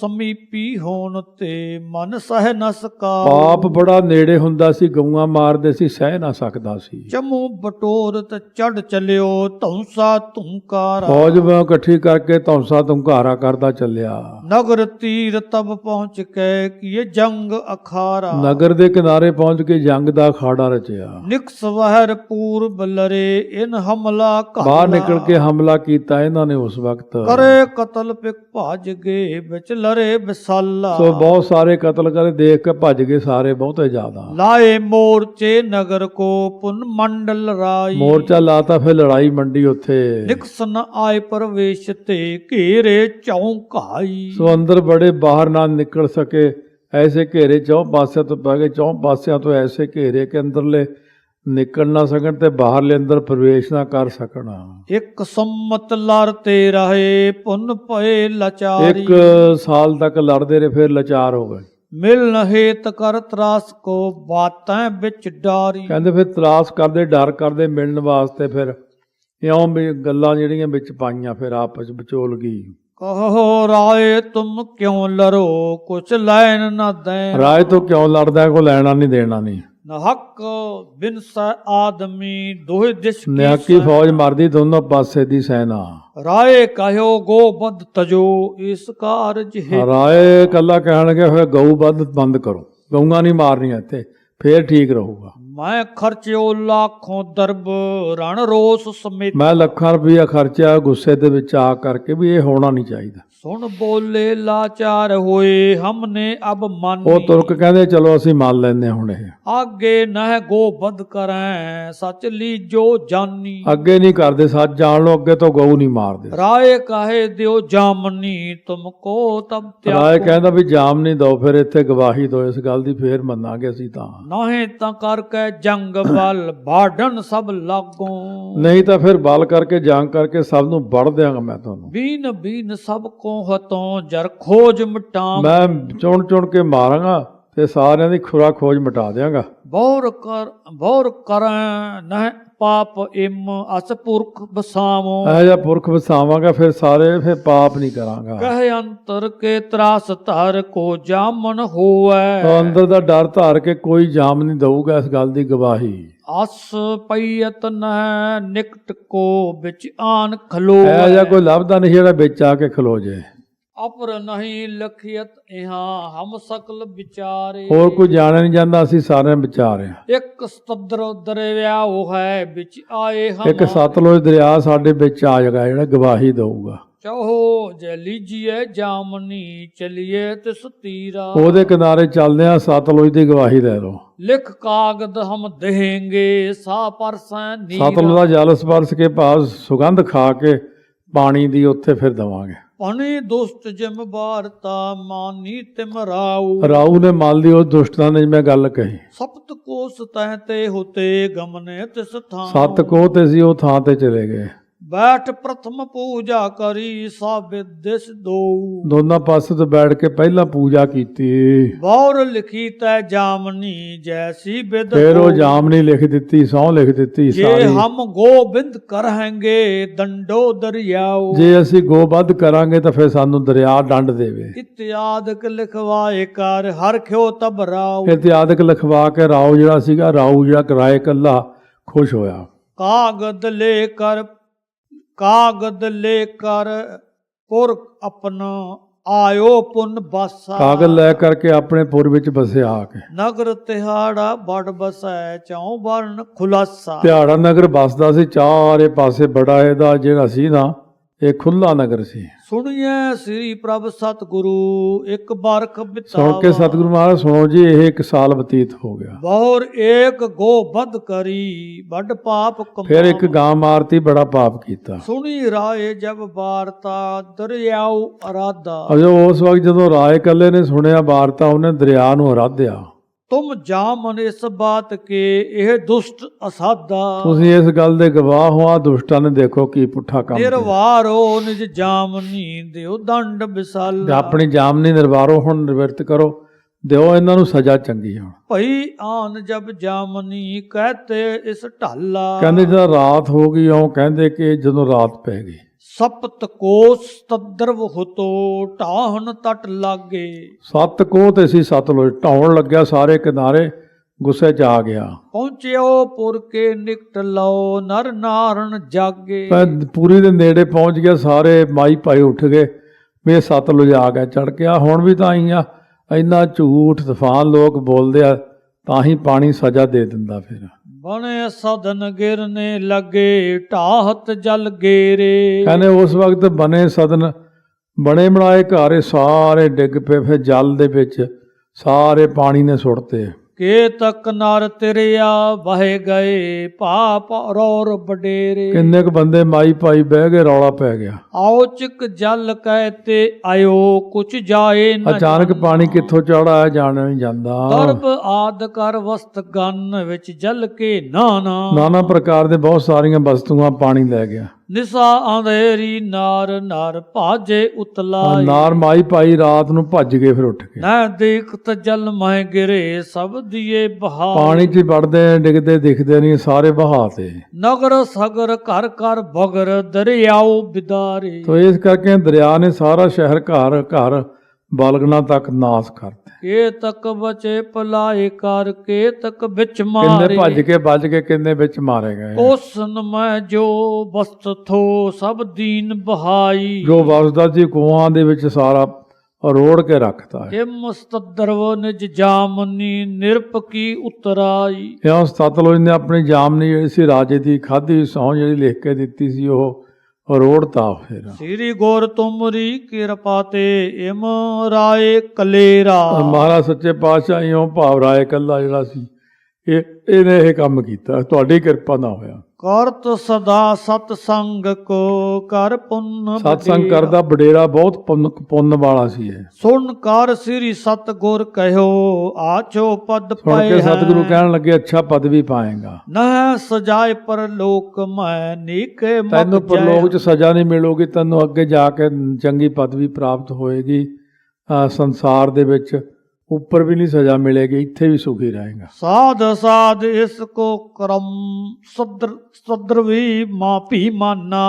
ਸਮੀਪੀ ਹੋਣ ਤੇ ਮਨ ਸਹਿ ਨ ਸਕਾ ਪਾਪ ਬੜਾ ਨੇੜੇ ਹੁੰਦਾ ਸੀ ਗਊਆਂ ਮਾਰਦੇ ਸੀ ਸਹਿ ਨਾ ਸਕਦਾ ਸੀ। ਚਮੂ ਬਟੋਰਤ ਚੜ ਚਲਿਓ ਧੌਂਸਾ ਧੁੰਕਾਰਾ। ਫੌਜ ਮੈਂ ਇਕੱਠੀ ਕਰਕੇ ਧੌਂਸਾ ਤੁੰਘਾਰਾ ਕਰਦਾ ਚੱਲਿਆ। ਨਗਰ ਤੀਰ ਤਬ ਪਹੁੰਚ ਕੇ ਕੀਏ ਜੰਗ ਅਖਾਰਾ। ਨਗਰ ਦੇ ਕਿਨਾਰੇ ਪਹੁੰਚ ਕੇ ਜੰਗ ਦਾ ਅਖਾੜਾ ਰਚਿਆ। ਨਿਕਸ ਵਹਿਰ ਪੂਰਬ ਲਰੇ ਇਨ ਹਮਲਾ ਘਾਲਾ ਬਾਹਰ ਨਿਕਲ ਕੇ ਹਮਲਾ ਕੀਤਾ ਇਹਨਾਂ ਨੇ ਉਸ ਵਕਤ। ਕਰੇ ਕਤਲ ਪਿਕ ਭਜ ਗਏ ਵਿੱਚ ਲਰੇ ਵਿਸਾਲਾ। ਸੋ ਬਹੁਤ ਸਾਰੇ ਕਤਲ ਕਰੇ ਦੇਖ ਕੇ ਭੱਜ ਗਏ ਸਾਰੇ ਬਹੁਤੇ ਜ਼ਿਆਦਾ। ਲਾਏ ਮੋਰਚੇ ਨਗਰ ਕੋ ਪੁਨ ਮੰਡਲ ਰਾਈ। ਮੋਰਚਾ ਲਾਤਾ ਫਿਰ ਲੜਾਈ ਮੰਡੀ ਉੱਥੇ। ਨਿਕਸਨ ਆਏ ਪ੍ਰਵੇਸ਼ ਤੇ ਘੇਰੇ ਚੌਂਕਾਈ ਸੋ ਅੰਦਰ ਬੜੇ ਬਾਹਰ ਨਾ ਨਿਕਲ ਸਕੇ ਐਸੇ ਘੇਰੇ ਚੌਂ ਪਾਸਿਆਂ ਤੋਂ ਪੈ ਗਏ ਚੌਂ ਪਾਸਿਆਂ ਤੋਂ ਐਸੇ ਘੇਰੇ ਕਿ ਅੰਦਰਲੇ। ਨਿਕਲ ਨਾ ਸਕਣ ਤੇ ਬਾਹਰਲੇ ਅੰਦਰ ਪ੍ਰਵੇਸ਼ ਨਾ ਕਰ ਸਕਣ। ਇੱਕ ਸੰਮਤ ਲੜ ਤੇ ਰਹੇ ਪੁਨ ਭਏ ਲਾਚਾਰੀ। ਇੱਕ ਸਾਲ ਤੱਕ ਲੜਦੇ ਰਹੇ ਫਿਰ ਲਾਚਾਰ ਹੋ ਗਏ। ਮਿਲਨ ਹੇਤ ਕਰ ਤਰਾਸ ਕੋ ਬਾਤਾਂ ਵਿੱਚ ਡਾਰੀ। ਕਹਿੰਦੇ ਫਿਰ ਤਰਾਸ ਕਰਦੇ ਡਰ ਕਰਦੇ ਮਿਲਣ ਵਾਸਤੇ ਫਿਰ ਇਉਂ ਵੀ ਗੱਲਾਂ ਜਿਹੜੀਆਂ ਵਿੱਚ ਪਾਈਆਂ ਫਿਰ ਆਪਸ ਵਿਚੋਲ ਗਈ। ਕਹੋ ਰਾਏ ਤੁਮ ਕਿਉ ਲਰੋ ਕੁਛ ਲੈਣ ਨਾ ਦੇ ਰਾਜ ਤੋਂ ਕਿਉਂ ਲੜਦਾ ਕੋਈ ਲੈਣਾ ਨਹੀਂ ਦੇਣਾ ਨਹੀਂ। ਨ ਹੱਕ ਬਿਨਸ ਆਦਮੀ ਦੋਹਿ ਦਿਸ਼ ਕੀ ਨਿਆਕੀ ਫੌਜ ਮਰਦੀ ਦੋਨੋਂ ਪਾਸੇ ਦੀ ਸੈਨਾ। ਰਾਏ ਕਹਿਓ ਗੋਬਦ ਤਜੋ ਇਸ ਕਾਰਜ ਹੈ ਰਾਏ ਕੱਲਾ ਕਹਿਣਗੇ ਫਿਰ ਗਊ ਬੰਦ ਬੰਦ ਕਰੋ। ਗਊਆਂ ਨਹੀਂ ਮਾਰਨੀਆਂ ਇੱਥੇ ਫੇਰ ਠੀਕ ਰਹੂਗਾ। ਮੈਂ ਖਰਚਿਓ ਲੱਖੋਂ ਦਰਬ ਰਣ ਰੋਸ ਸਮੇਤ। ਮੈਂ ਲੱਖਾਂ ਰੁਪਈਆ ਖਰਚਿਆ ਗੁੱਸੇ ਦੇ ਵਿੱਚ ਆ ਕਰਕੇ ਵੀ ਇਹ ਹੋਣਾ ਨਹੀਂ ਚਾਹੀਦਾ। ਸੁਣ ਬੋਲੇ ਲਾਚਾਰ ਹੋਏ ਹਮਨੇ ਅਬ ਮਨ। ਉਹ ਤੁਰਕ ਕਹਿੰਦੇ ਚਲੋ ਅਸੀਂ ਮੰਨ ਹਾਂ ਹੁਣ ਇਹ। ਆਗੇ ਨਹਿ ਗੋਬਦ ਕਰੈ ਸਚ ਲੀਜੋ ਜਾਨੀ। ਅੱਗੇ ਨਹੀਂ ਕਰਦੇ ਸੱਚ ਜਾਣ ਲਓ ਅੱਗੇ ਤੋਂ ਗਊ ਨਹੀਂ ਮਾਰਦੇ। ਰਾਏ ਕਾਹੇ ਦਿਓ ਜਾਮਨੀ ਤੁਮ ਕੋ ਤਬ ਰਾਏ ਤਿਆਗੋ ਕਹਿੰਦਾ ਵੀ ਜਾਮ ਨਹੀਂ ਦੋ ਫਿਰ ਇੱਥੇ ਗਵਾਹੀ ਦੋ ਇਸ ਗੱਲ ਦੀ ਫੇਰ ਮੰਨਾਂਗੇ ਅਸੀਂ ਤਾਂ। ਨਾਹੇ ਤਾਂ ਕਰਕੇ ਜੰਗ ਬਲ ਬਾਢਣ ਸਭ ਲਾਗੋ। ਨਹੀਂ ਤਾਂ ਫਿਰ ਬਲ ਕਰਕੇ ਜੰਗ ਕਰਕੇ ਸਭ ਨੂੰ ਵੜ ਦਿਆਂਗਾ ਮੈਂ ਤੁਹਾਨੂੰ। ਬੀਨ ਬੀਨ ਸਭ ਕੋ ਹਤੋਂ ਜਰ ਖੋਜ ਮਟਾਮ ਮੈਂ ਚੁਣ ਚੁਣ ਕੇ ਮਾਰਾਂਗਾ ਤੇ ਸਾਰਿਆਂ ਦੀ ਖੁਰਾ ਖੋਜ ਮਿਟਾ ਦਿਆਂਗਾ। ਬੌਰ ਕਰ ਬੌਰ ਕਰੈ ਨਹਿ ਪਾਪ ਇਮ ਅਸ ਪੁਰਖ ਬਸਾਵੋ ਇਹ ਜਿਹਾ ਪੁਰਖ ਵਸਾਵਾਂਗਾ ਫਿਰ ਸਾਰੇ ਫਿਰ ਪਾਪ ਨਹੀਂ ਕਰਾਂਗਾ। ਕਹਿ ਅੰਤਰ ਕੇ ਤਰਾਸ ਧਰ ਕੋ ਜਾਮਨ ਹੋਐ ਤਾਂ ਅੰਦਰ ਦਾ ਡਰ ਧਾਰ ਕੇ ਕੋਈ ਜਾਮ ਨਹੀਂ ਦਊਗਾ ਇਸ ਗੱਲ ਦੀ ਗਵਾਹੀ। ਅਸ ਪਈਤ ਨਹਿ ਨਿਕਟ ਕੋ ਵਿੱਚ ਆਨ ਖਲੋ ਇਹ ਜਿਹਾ ਕੋਈ ਲੱਭਦਾ ਨਹੀਂ ਜਿਹੜਾ ਵਿੱਚ ਆ ਕੇ ਖਲੋ ਜੇ। ਅਪਰ ਨਹੀਂ ਲਖਿਤ ਇਹਾਂ ਹਮ ਸਕਲ ਵਿਚਾਰੇ। ਹੋਰ ਕੋਈ ਜਾਣਿਆ ਨਹੀਂ ਜਾਂਦਾ ਅਸੀਂ ਸਾਰਿਆਂ ਵਿਚਾਰ ਆ ਇੱਕ ਸਤਦਰ ਦਰਿਆ ਉਹ ਹੈ ਵਿੱਚ ਆਏ ਹਮ ਇੱਕ ਸਤਲੁਜ ਦਰਿਆ ਸਾਡੇ ਵਿੱਚ ਆ ਜਾਗਾ ਜਿਹੜਾ ਗਵਾਹੀ ਦਊਗਾ। ਚਹੋ ਜੈ ਲੀਜੀਏ ਜਾਮਨੀ ਚਲਿਏ ਤਿਸ ਤੀਰਾ ਉਹਦੇ ਕਿਨਾਰੇ ਚੱਲਦੇ ਆ ਸਤਲੁਜ ਦੀ ਗਵਾਹੀ ਲੈ ਲਓ ਲਿਖ ਕਾਗਦ ਹਮ ਦੇਹੇਂਗੇ ਸਾ ਪਰਸੈ ਨੀਰਾ। ਸਤਲੁਜ ਦਾ ਜਲ ਸਪਰਸ਼ ਕੇ ਭਾਵ ਸੁਗੰਧ ਖਾ ਕੇ ਪਾਣੀ ਦੀ ਉੱਥੇ ਫਿਰ ਦਵਾਂਗੇ। ਪਣੀ ਦੁਸ਼ਟ ਜਿਮ ਬਾਰਤਾ ਮਾਨੀ ਤਿਮ ਰਾਉ ਰਾਉ ਨੇ ਮੰਨ ਲਈ ਉਹ ਦੁਸ਼ਟਾਂ ਨੇ ਜਿਵੇਂ ਗੱਲ ਕਹੀ। ਸਪਤ ਕੋਸ ਤਹ ਤੇ ਹੋਤੇ ਗਮਨੇ ਤਿਸ ਥਾਂ। ਸੱਤ ਕੋਹ ਤੇ ਸੀ ਉਹ ਥਾਂ ਤੇ ਚਲੇ ਗਏ। ਬੈਠ ਪ੍ਰਥਮ ਪੂਜਾ ਕਰੀ ਸਾਬਿਤ ਦਿਸ ਦੋ ਦੋਨਾਂ ਪਾਸੇ ਤੋਂ ਬੈਠ ਕੇ ਪਹਿਲਾਂ ਪੂਜਾ ਕੀਤੀ। ਬੌਰ ਲਿਖੀ ਤੈ ਜਾਮਨੀ ਜੈਸੀ ਬਿਦ ਫਿਰ ਉਹ। ਜਾਮਨੀ ਲਿਖ ਦਿੱਤੀ ਸਹੁੰ ਲਿਖ ਦਿੱਤੀ ਜੇ ਸਾਰੀ। ਹਮ ਗੋਬਿੰਦ ਕਰਹਾਂਗੇ ਦੰਡੋ ਦਰਿਆਓ। ਜੇ ਅਸੀਂ ਗੋਬੱਧ ਕਰਾਂਗੇ ਤਾਂ ਫਿਰ ਸਾਨੂੰ ਦਰਿਆ ਡੰਡ ਦੇਵੇ। ਇਤਿਆਦਿਕ ਲਿਖਵਾਏ ਕਰ ਹਰ ਖਿਓ ਤਬ ਰਾਉ ਇਤਿਆਦਿਕ ਲਿਖਵਾ ਕੇ ਰਾਉ ਜਿਹੜਾ ਸੀਗਾ ਰਾਉ ਜਿਹੜਾ ਕਿਰਾਏ ਕੱਲਾ ਖੁਸ਼ ਹੋਇਆ। ਕਾਗਦ ਲੈ ਕਰ ਕਾਗਦ ਲੈ ਕਰ ਪੁਰ ਆਪਣਾ ਆਇਓ ਪੁਨ ਬਾਸਾ। ਕਾਗਜ਼ ਲੈ ਕਰਕੇ ਆਪਣੇ ਪੁਰ ਵਿੱਚ ਵਸਿਆ ਆ ਕੇ। ਨਗਰ ਤਿਹਾੜਾ ਬੜ ਬਸੈ ਚੌ ਵਰਨ ਖੁਲਾਸਾ। ਤਿਹਾੜਾ ਨਗਰ ਬਸਦਾ ਸੀ ਚਾਰੇ ਪਾਸੇ ਬੜਾ ਇਹਦਾ ਜਿਹੜਾ ਸੀ ਨਾ ਇਹ ਖੁੱਲਾ ਨਗਰ ਸੀ। ਸੁਣੀਐ ਸ੍ਰੀ ਪ੍ਰਭ ਸਤਿਗੁਰੂ ਇੱਕ ਬਰਖ ਬਿਤਾਵਾ। ਸੁਣ ਕੇ ਸਤਿਗੁਰੂ ਮਹਾਰਾਜ ਸੁਣੋ ਜੀ ਇਹ ਇੱਕ ਸਾਲ ਬਤੀਤ ਹੋ ਗਿਆ। ਬਹੁਰ ਏਕ ਗੋ ਬਦ ਕਰੀ ਵੱਡ ਪਾਪ ਕਮਾਵਾ ਫਿਰ ਇੱਕ ਗਾਂ ਮਾਰਤੀ ਬੜਾ ਪਾਪ ਕੀਤਾ। ਸੁਣੀ ਰਾਏ ਜਬ ਵਾਰਤਾ ਦਰਿਆਉ ਅਰਾਦਾ ਅਜੋ ਉਸ ਵਕਤ ਜਦੋਂ ਰਾਏ ਕੱਲੇ ਨੇ ਸੁਣਿਆ ਵਾਰਤਾ ਉਹਨੇ ਦਰਿਆ ਨੂੰ ਹਰਾਦਿਆ ਤੁਮ ਜਾਮਨ ਇਸ ਬਾਤ ਕੇ ਇਹ ਦੁਸ਼ਟ ਅਸਾਦਾ। ਤੁਸੀਂ ਇਸ ਗੱਲ ਦੇ ਗਵਾਹ ਹੋ ਆ ਦੁਸ਼ਟਾਂ ਨੇ ਦੇਖੋ ਕੀ ਪੁੱਠਾ ਕੰਮ ਨਿਰਵਾਰੋ ਨਿਜ ਜਾਮਨੀ ਦਿਓ ਦੰਡ ਬਿਸਾਲਾ ਆਪਣੀ ਜਾਮਨੀ ਨਿਰਵਾਰੋ ਹੁਣ ਨਿਵਰਤ ਕਰੋ ਦਿਓ ਇਹਨਾਂ ਨੂੰ ਸਜ਼ਾ ਚੰਗੀ ਹੁਣ। ਭਈ ਆਨ ਜਬ ਜਾਮਨੀ ਕਹਤੇ ਇਸ ਢਾਲਾ। ਕਹਿੰਦੇ ਜਦੋਂ ਰਾਤ ਹੋ ਗਈ ਉਹ ਕਹਿੰਦੇ ਕਿ ਜਦੋਂ ਰਾਤ ਪੈ ਗਈ। ਸਪਤ ਕੋਸ ਤਦਰਵ ਹੁਤੋ ਢਾਹਨ ਤਟ ਲਾਗੇ। ਸੱਤ ਕੋਹ ਤੇ ਸੀ ਸਤਲੁਜ ਢਾਉਣ ਲੱਗਿਆ ਸਾਰੇ ਕਿਨਾਰੇ ਗੁੱਸੇ 'ਚ ਆ ਗਿਆ। ਪਹੁੰਚਿਓ ਪੁਰ ਕੇ ਨਿਕਟ ਲਓ ਨਰ ਨਾਰਨ ਜਾਗੇ। ਮੈਂ ਪੂਰੀ ਦੇ ਨੇੜੇ ਪਹੁੰਚ ਗਿਆ ਸਾਰੇ ਮਾਈ ਭਾਈ ਉੱਠ ਗਏ। ਵੀ ਇਹ ਸਤਲੁਜ ਆ ਗਿਆ ਚੜ ਗਿਆ ਹੁਣ ਵੀ ਤਾਂ ਆਈ ਆ। ਇੰਨਾ ਝੂਠ ਤੂਫਾਨ ਲੋਕ ਬੋਲਦੇ ਆ ਤਾਂ ਹੀ ਪਾਣੀ ਸਜ਼ਾ ਦੇ ਦਿੰਦਾ ਫਿਰ। ਬਣੇ ਸਦਨ ਗਿਰਨੇ ਲੱਗੇ, ਢਾਹਤ ਜਲ ਗੇਰੇ। ਕਹਿੰਦੇ ਉਸ ਵਕਤ ਬਣੇ ਸਦਨ, ਬਣੇ ਬਣਾਏ ਘਾਰੇ ਸਾਰੇ ਡਿੱਗ ਪਏ, ਫਿਰ ਜਲ ਦੇ ਵਿੱਚ ਸਾਰੇ ਪਾਣੀ ਨੇ ਸੁੱਟਤੇ ਕੇ ਤੱਕ ਨਰ ਤਿਰਿਆ ਵਹਿ ਗਏ ਪਾਪ ਰੌਰ ਬਡੇਰੇ ਕਿੰਨੇ ਕੁ ਬੰਦੇ ਮਾਈ ਭਾਈ ਬਹਿ ਗਏ ਰੌਲਾ ਪੈ ਗਿਆ। ਆਓ ਚਿਕ ਜਲ ਕਹਤੇ ਆਇਓ ਕੁਛ ਜਾਏ ਨ ਅਚਾਨਕ ਪਾਣੀ ਕਿੱਥੋਂ ਚੜਾ ਆ ਜਾਣਿਆ ਨਹੀਂ ਜਾਂਦਾ। ਦਰਬ ਆਦ ਕਰ ਵਸਤ ਗੰਨ ਵਿੱਚ ਜਲ ਕੇ ਨਾਨਾ ਨਾਨਾ ਪ੍ਰਕਾਰ ਦੇ ਬਹੁਤ ਸਾਰੀਆਂ ਵਸਤੂਆਂ ਪਾਣੀ ਲੈ ਗਿਆ। ਨਿਸਾ ਅੰਧੇਰੀ ਨਾਰ ਨਾਰ ਭਾਜੇ ਉਤਲਾਈ ਨਾਰ ਮਾਈ ਭਾਈ ਰਾਤ ਨੂੰ ਭੱਜ ਗਏ ਫਿਰ ਉੱਠ ਕੇ। ਨਾ ਦੇਖਤ ਜਲ ਮਹਿ ਗਿਰੇ ਸਭ ਦੀਏ ਬਹਾ ਪਾਣੀ 'ਚ ਵੜਦੇ ਡਿੱਗਦੇ ਦਿਖਦੇ ਨਹੀਂ ਸਾਰੇ ਬਹਾਤੇ ਨਗਰ ਸਗਰ ਘਰ ਘਰ ਬਗਰ ਦਰਿਆਓ ਬਿਦਾਰੇ। ਤੋ ਇਸ ਕਰਕੇ ਦਰਿਆ ਨੇ ਸਾਰਾ ਸ਼ਹਿਰ ਘਰ ਘਰ ਬਾਲਗਣਾ ਤੱਕ ਨਾਸ ਕਰਤੇ। ਕੇ ਤੱਕ ਬਚੇ ਪਲਾਏ ਕਰ ਕੇ ਤੱਕ ਵਿੱਚ ਕਿੰਨੇ ਮਾਰੇ। ਭੱਜ ਕੇ ਬਚ ਕੇ ਕਿੰਨੇ ਵਿੱਚ ਮਾਰੇ ਗਏ? ਉਸਨ ਮੈਂ ਜੋ ਬਸਤ ਥੋ ਸਭ ਦੀਨ ਬਹਾਈ। ਜੋ ਵਸਦਾ ਸੀ ਕੁਆਂ ਦੇ ਵਿੱਚ ਸਾਰਾ ਰੋੜ ਕੇ ਰੱਖਤਾ ਹੈ। ਇਹ ਮੁਸਤਦਰਵ ਨਿਜ ਜਾਮਨੀ ਨਿਰਪ ਕੀ ਉਤਰਾਈ। ਇਉਂ ਸਤਲੁਜ ਨੇ ਆਪਣੀ ਜਾਮਨੀ ਜਿਹੜੀ ਸੀ ਰਾਜੇ ਦੀ ਖਾਧੀ ਸਹੁੰ ਜਿਹੜੀ ਲਿਖ ਕੇ ਦਿੱਤੀ ਸੀ ਉਹ ਰੋੜਤਾ ਫਿਰ। ਸ੍ਰੀ ਗੁਰ ਤੁਮਰੀ ਕਿਰਪਾ ਤੇ ਇਮ ਰਾਏ ਕਲੇਰਾ। ਮਹਾਰਾਜ ਸੱਚੇ ਪਾਤਸ਼ਾਹ ਇਉਂ ਭਾਵ ਰਾਏ ਕੱਲਾ ਜਿਹੜਾ ਸੀ ਇਹ ਇਹਨੇ ਇਹ ਕੰਮ ਕੀਤਾ ਤੁਹਾਡੀ ਕਿਰਪਾ ਨਾ ਹੋਇਆ। ਕਰਤ ਸਦਾ ਸਤ ਸੰਗ ਕੋ ਕਰ ਪੁੰਨ ਸਤਸੰਗ ਬਡੇਰਾ। ਕਰਦਾ ਬਡੇਰਾ ਬਹੁਤ ਪੁੰਨ ਪੁੰਨ ਵਾਲਾ ਸੀ ਇਹ ਸੁਣ ਕਰ ਸ੍ਰੀ ਸਤ ਗੁਰ ਕਹਿਓ ਆਚੋ ਪਦ ਸੁਣ ਪਾਏ ਕੇ ਸਤਿਗੁਰੂ ਕਹਿਣ ਲੱਗੇ ਅੱਛਾ ਪਦਵੀ ਪਾਏਗਾ ਨਹ ਸਜਾਏ ਪਰ ਲੋਕ ਮੈਂ ਨੀਕੇ ਮਤ ਤੈਨੂੰ। ਪਰਲੋਕ 'ਚ ਸਜ਼ਾ ਨਹੀਂ ਮਿਲੂਗੀ ਤੈਨੂੰ ਅੱਗੇ ਜਾ ਕੇ ਚੰਗੀ ਪਦਵੀ ਪ੍ਰਾਪਤ ਹੋਏਗੀ ਸੰਸਾਰ ਦੇ ਵਿੱਚ ਉੱਪਰ ਵੀ ਨਹੀਂ ਸਜ਼ਾ ਮਿਲੇਗੀ ਇੱਥੇ ਵੀ ਸੁਖੀ ਰਹੇਗਾ। ਸਾਧ ਸਾਧ ਇਸ ਕੋ ਕਰਮ ਸਦਰ ਸਦਰ ਵੀ ਮਾਪੀ ਮਾਨਾ।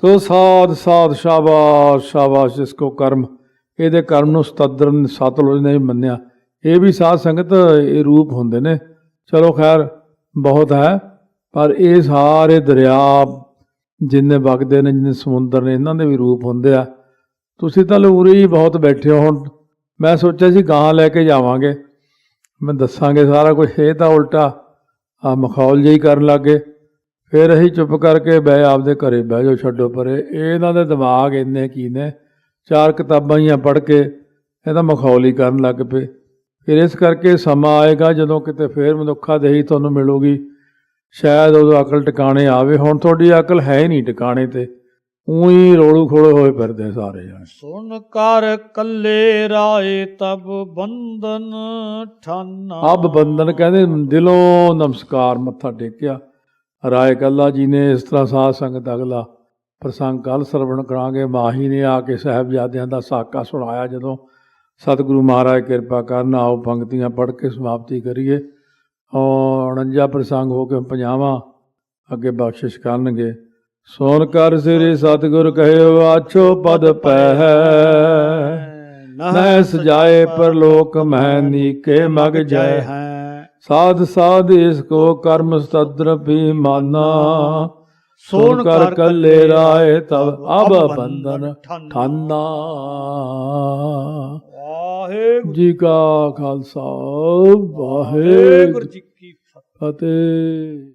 ਸੋ ਸਾਧ ਸਾਧ ਸ਼ਾਬਾਸ਼ ਸ਼ਾਬਾਸ਼ ਇਸ ਕੋ ਕਰਮ। ਇਹਦੇ ਕਰਮ ਨੂੰ ਸਤਦਰ ਸਤਲੁਜ ਨੇ ਮੰਨਿਆ। ਇਹ ਵੀ ਸਾਧ ਸੰਗਤ ਇਹ ਰੂਪ ਹੁੰਦੇ ਨੇ। ਚਲੋ ਖੈਰ ਬਹੁਤ ਹੈ ਪਰ ਇਹ ਸਾਰੇ ਦਰਿਆ ਜਿੰਨੇ ਵਗਦੇ ਨੇ ਜਿੰਨੇ ਸਮੁੰਦਰ ਨੇ ਇਹਨਾਂ ਦੇ ਵੀ ਰੂਪ ਹੁੰਦੇ ਆ। ਤੁਸੀਂ ਤਾਂ ਲੂਰੀ ਹੀ ਬਹੁਤ ਬੈਠੇ ਹੋ ਹੁਣ। ਮੈਂ ਸੋਚਿਆ ਸੀ ਗਾਂ ਲੈ ਕੇ ਜਾਵਾਂਗੇ। ਮੈਂ ਦੱਸਾਂਗੇ ਸਾਰਾ ਕੁਝ ਇਹ ਤਾਂ ਉਲਟਾ ਆ ਮਖੌਲ ਜਿਹੀ ਕਰਨ ਲੱਗੇ ਫਿਰ ਅਸੀਂ ਚੁੱਪ ਕਰਕੇ ਬਹਿ ਆਪਦੇ ਘਰੇ ਬਹਿ ਜਾਓ ਛੱਡੋ ਪਰੇ। ਇਹਨਾਂ ਦੇ ਦਿਮਾਗ ਇੰਨੇ ਕੀ ਨੇ। ਚਾਰ ਕਿਤਾਬਾਂ ਹੀ ਪੜ੍ਹ ਕੇ ਇਹਦਾ ਹੀ ਕਰਨ ਲੱਗ ਪਏ। ਫਿਰ ਇਸ ਕਰਕੇ ਸਮਾਂ ਆਏਗਾ ਜਦੋਂ ਕਿਤੇ ਫੇਰ ਮਨੁੱਖਾ ਦੇਹੀ ਤੁਹਾਨੂੰ ਮਿਲੂਗੀ। ਸ਼ਾਇਦ ਉਦੋਂ ਅਕਲ ਟਿਕਾਣੇ ਆਵੇ। ਹੁਣ ਤੁਹਾਡੀ ਅਕਲ ਹੈ ਹੀ ਨਹੀਂ ਟਿਕਾਣੇ ਤੇ। ਉਹੀ ਰੋਲੂ ਖੋਲੇ ਹੋਏ ਫਿਰਦੇ ਸਾਰੇ ਜਾਣੇ। ਸੁਨ ਕਰ ਕੱਲੇ ਰਾਏ ਤਬ ਬੰਧਨ ਠਾਨਾ। ਅਬ ਬੰਦਨ ਕਹਿੰਦੇ ਦਿਲੋਂ ਨਮਸਕਾਰ ਮੱਥਾ ਟੇਕਿਆ। ਰਾਏ ਕੱਲਾ ਜੀ ਨੇ ਇਸ ਤਰ੍ਹਾਂ ਸਾਧ ਸੰਗਤ ਅਗਲਾ ਪ੍ਰਸੰਗ ਕੱਲ ਸਰਵਣ ਕਰਾਂਗੇ। ਮਾਹੀ ਨੇ ਆ ਕੇ ਸਾਹਿਬਜ਼ਾਦਿਆਂ ਦਾ ਸਾਕਾ ਸੁਣਾਇਆ ਜਦੋਂ ਸਤਿਗੁਰੂ ਮਹਾਰਾਜ ਕਿਰਪਾ ਕਰਨ ਆਓ ਪੰਕਤੀਆਂ ਪੜ੍ਹ ਕੇ ਸਮਾਪਤੀ ਕਰੀਏ। ਔਰ 49 ਪ੍ਰਸੰਗ ਹੋ ਕੇ ਪੰਜਾਵਾਂ ਅੱਗੇ ਬਖਸ਼ਿਸ਼ ਕਰਨਗੇ। ਸੋਨ ਕਰ ਸਿਰੇ ਸਤਿਗੁਰ ਕਹਿਓ ਆਛੋ ਪਦ ਪੈ। ਨਹਿ ਸਜਾਏ ਪਰਲੋਕ ਮਹਿ ਨੀਕੇ ਮਗ ਜੈ। ਹੈ। ਸਾਧ ਸਾਧ ਇਸ ਕੋ ਕਰਮ ਸਤਦਰ ਵੀ ਮਾਨਾ। ਸੋਨ ਕਰ ਕੱਲੇ ਰਾਏ ਤਬ ਅਬ ਬੰਧਨ ਠਾਨਾ। ਵਾਹਿਗੁਰੂ। ਜੀ ਕਾ ਖਾਲਸਾ ਵਾਹਿਗੁਰੂ ਜੀ ਕੀ ਫਤਿਹ।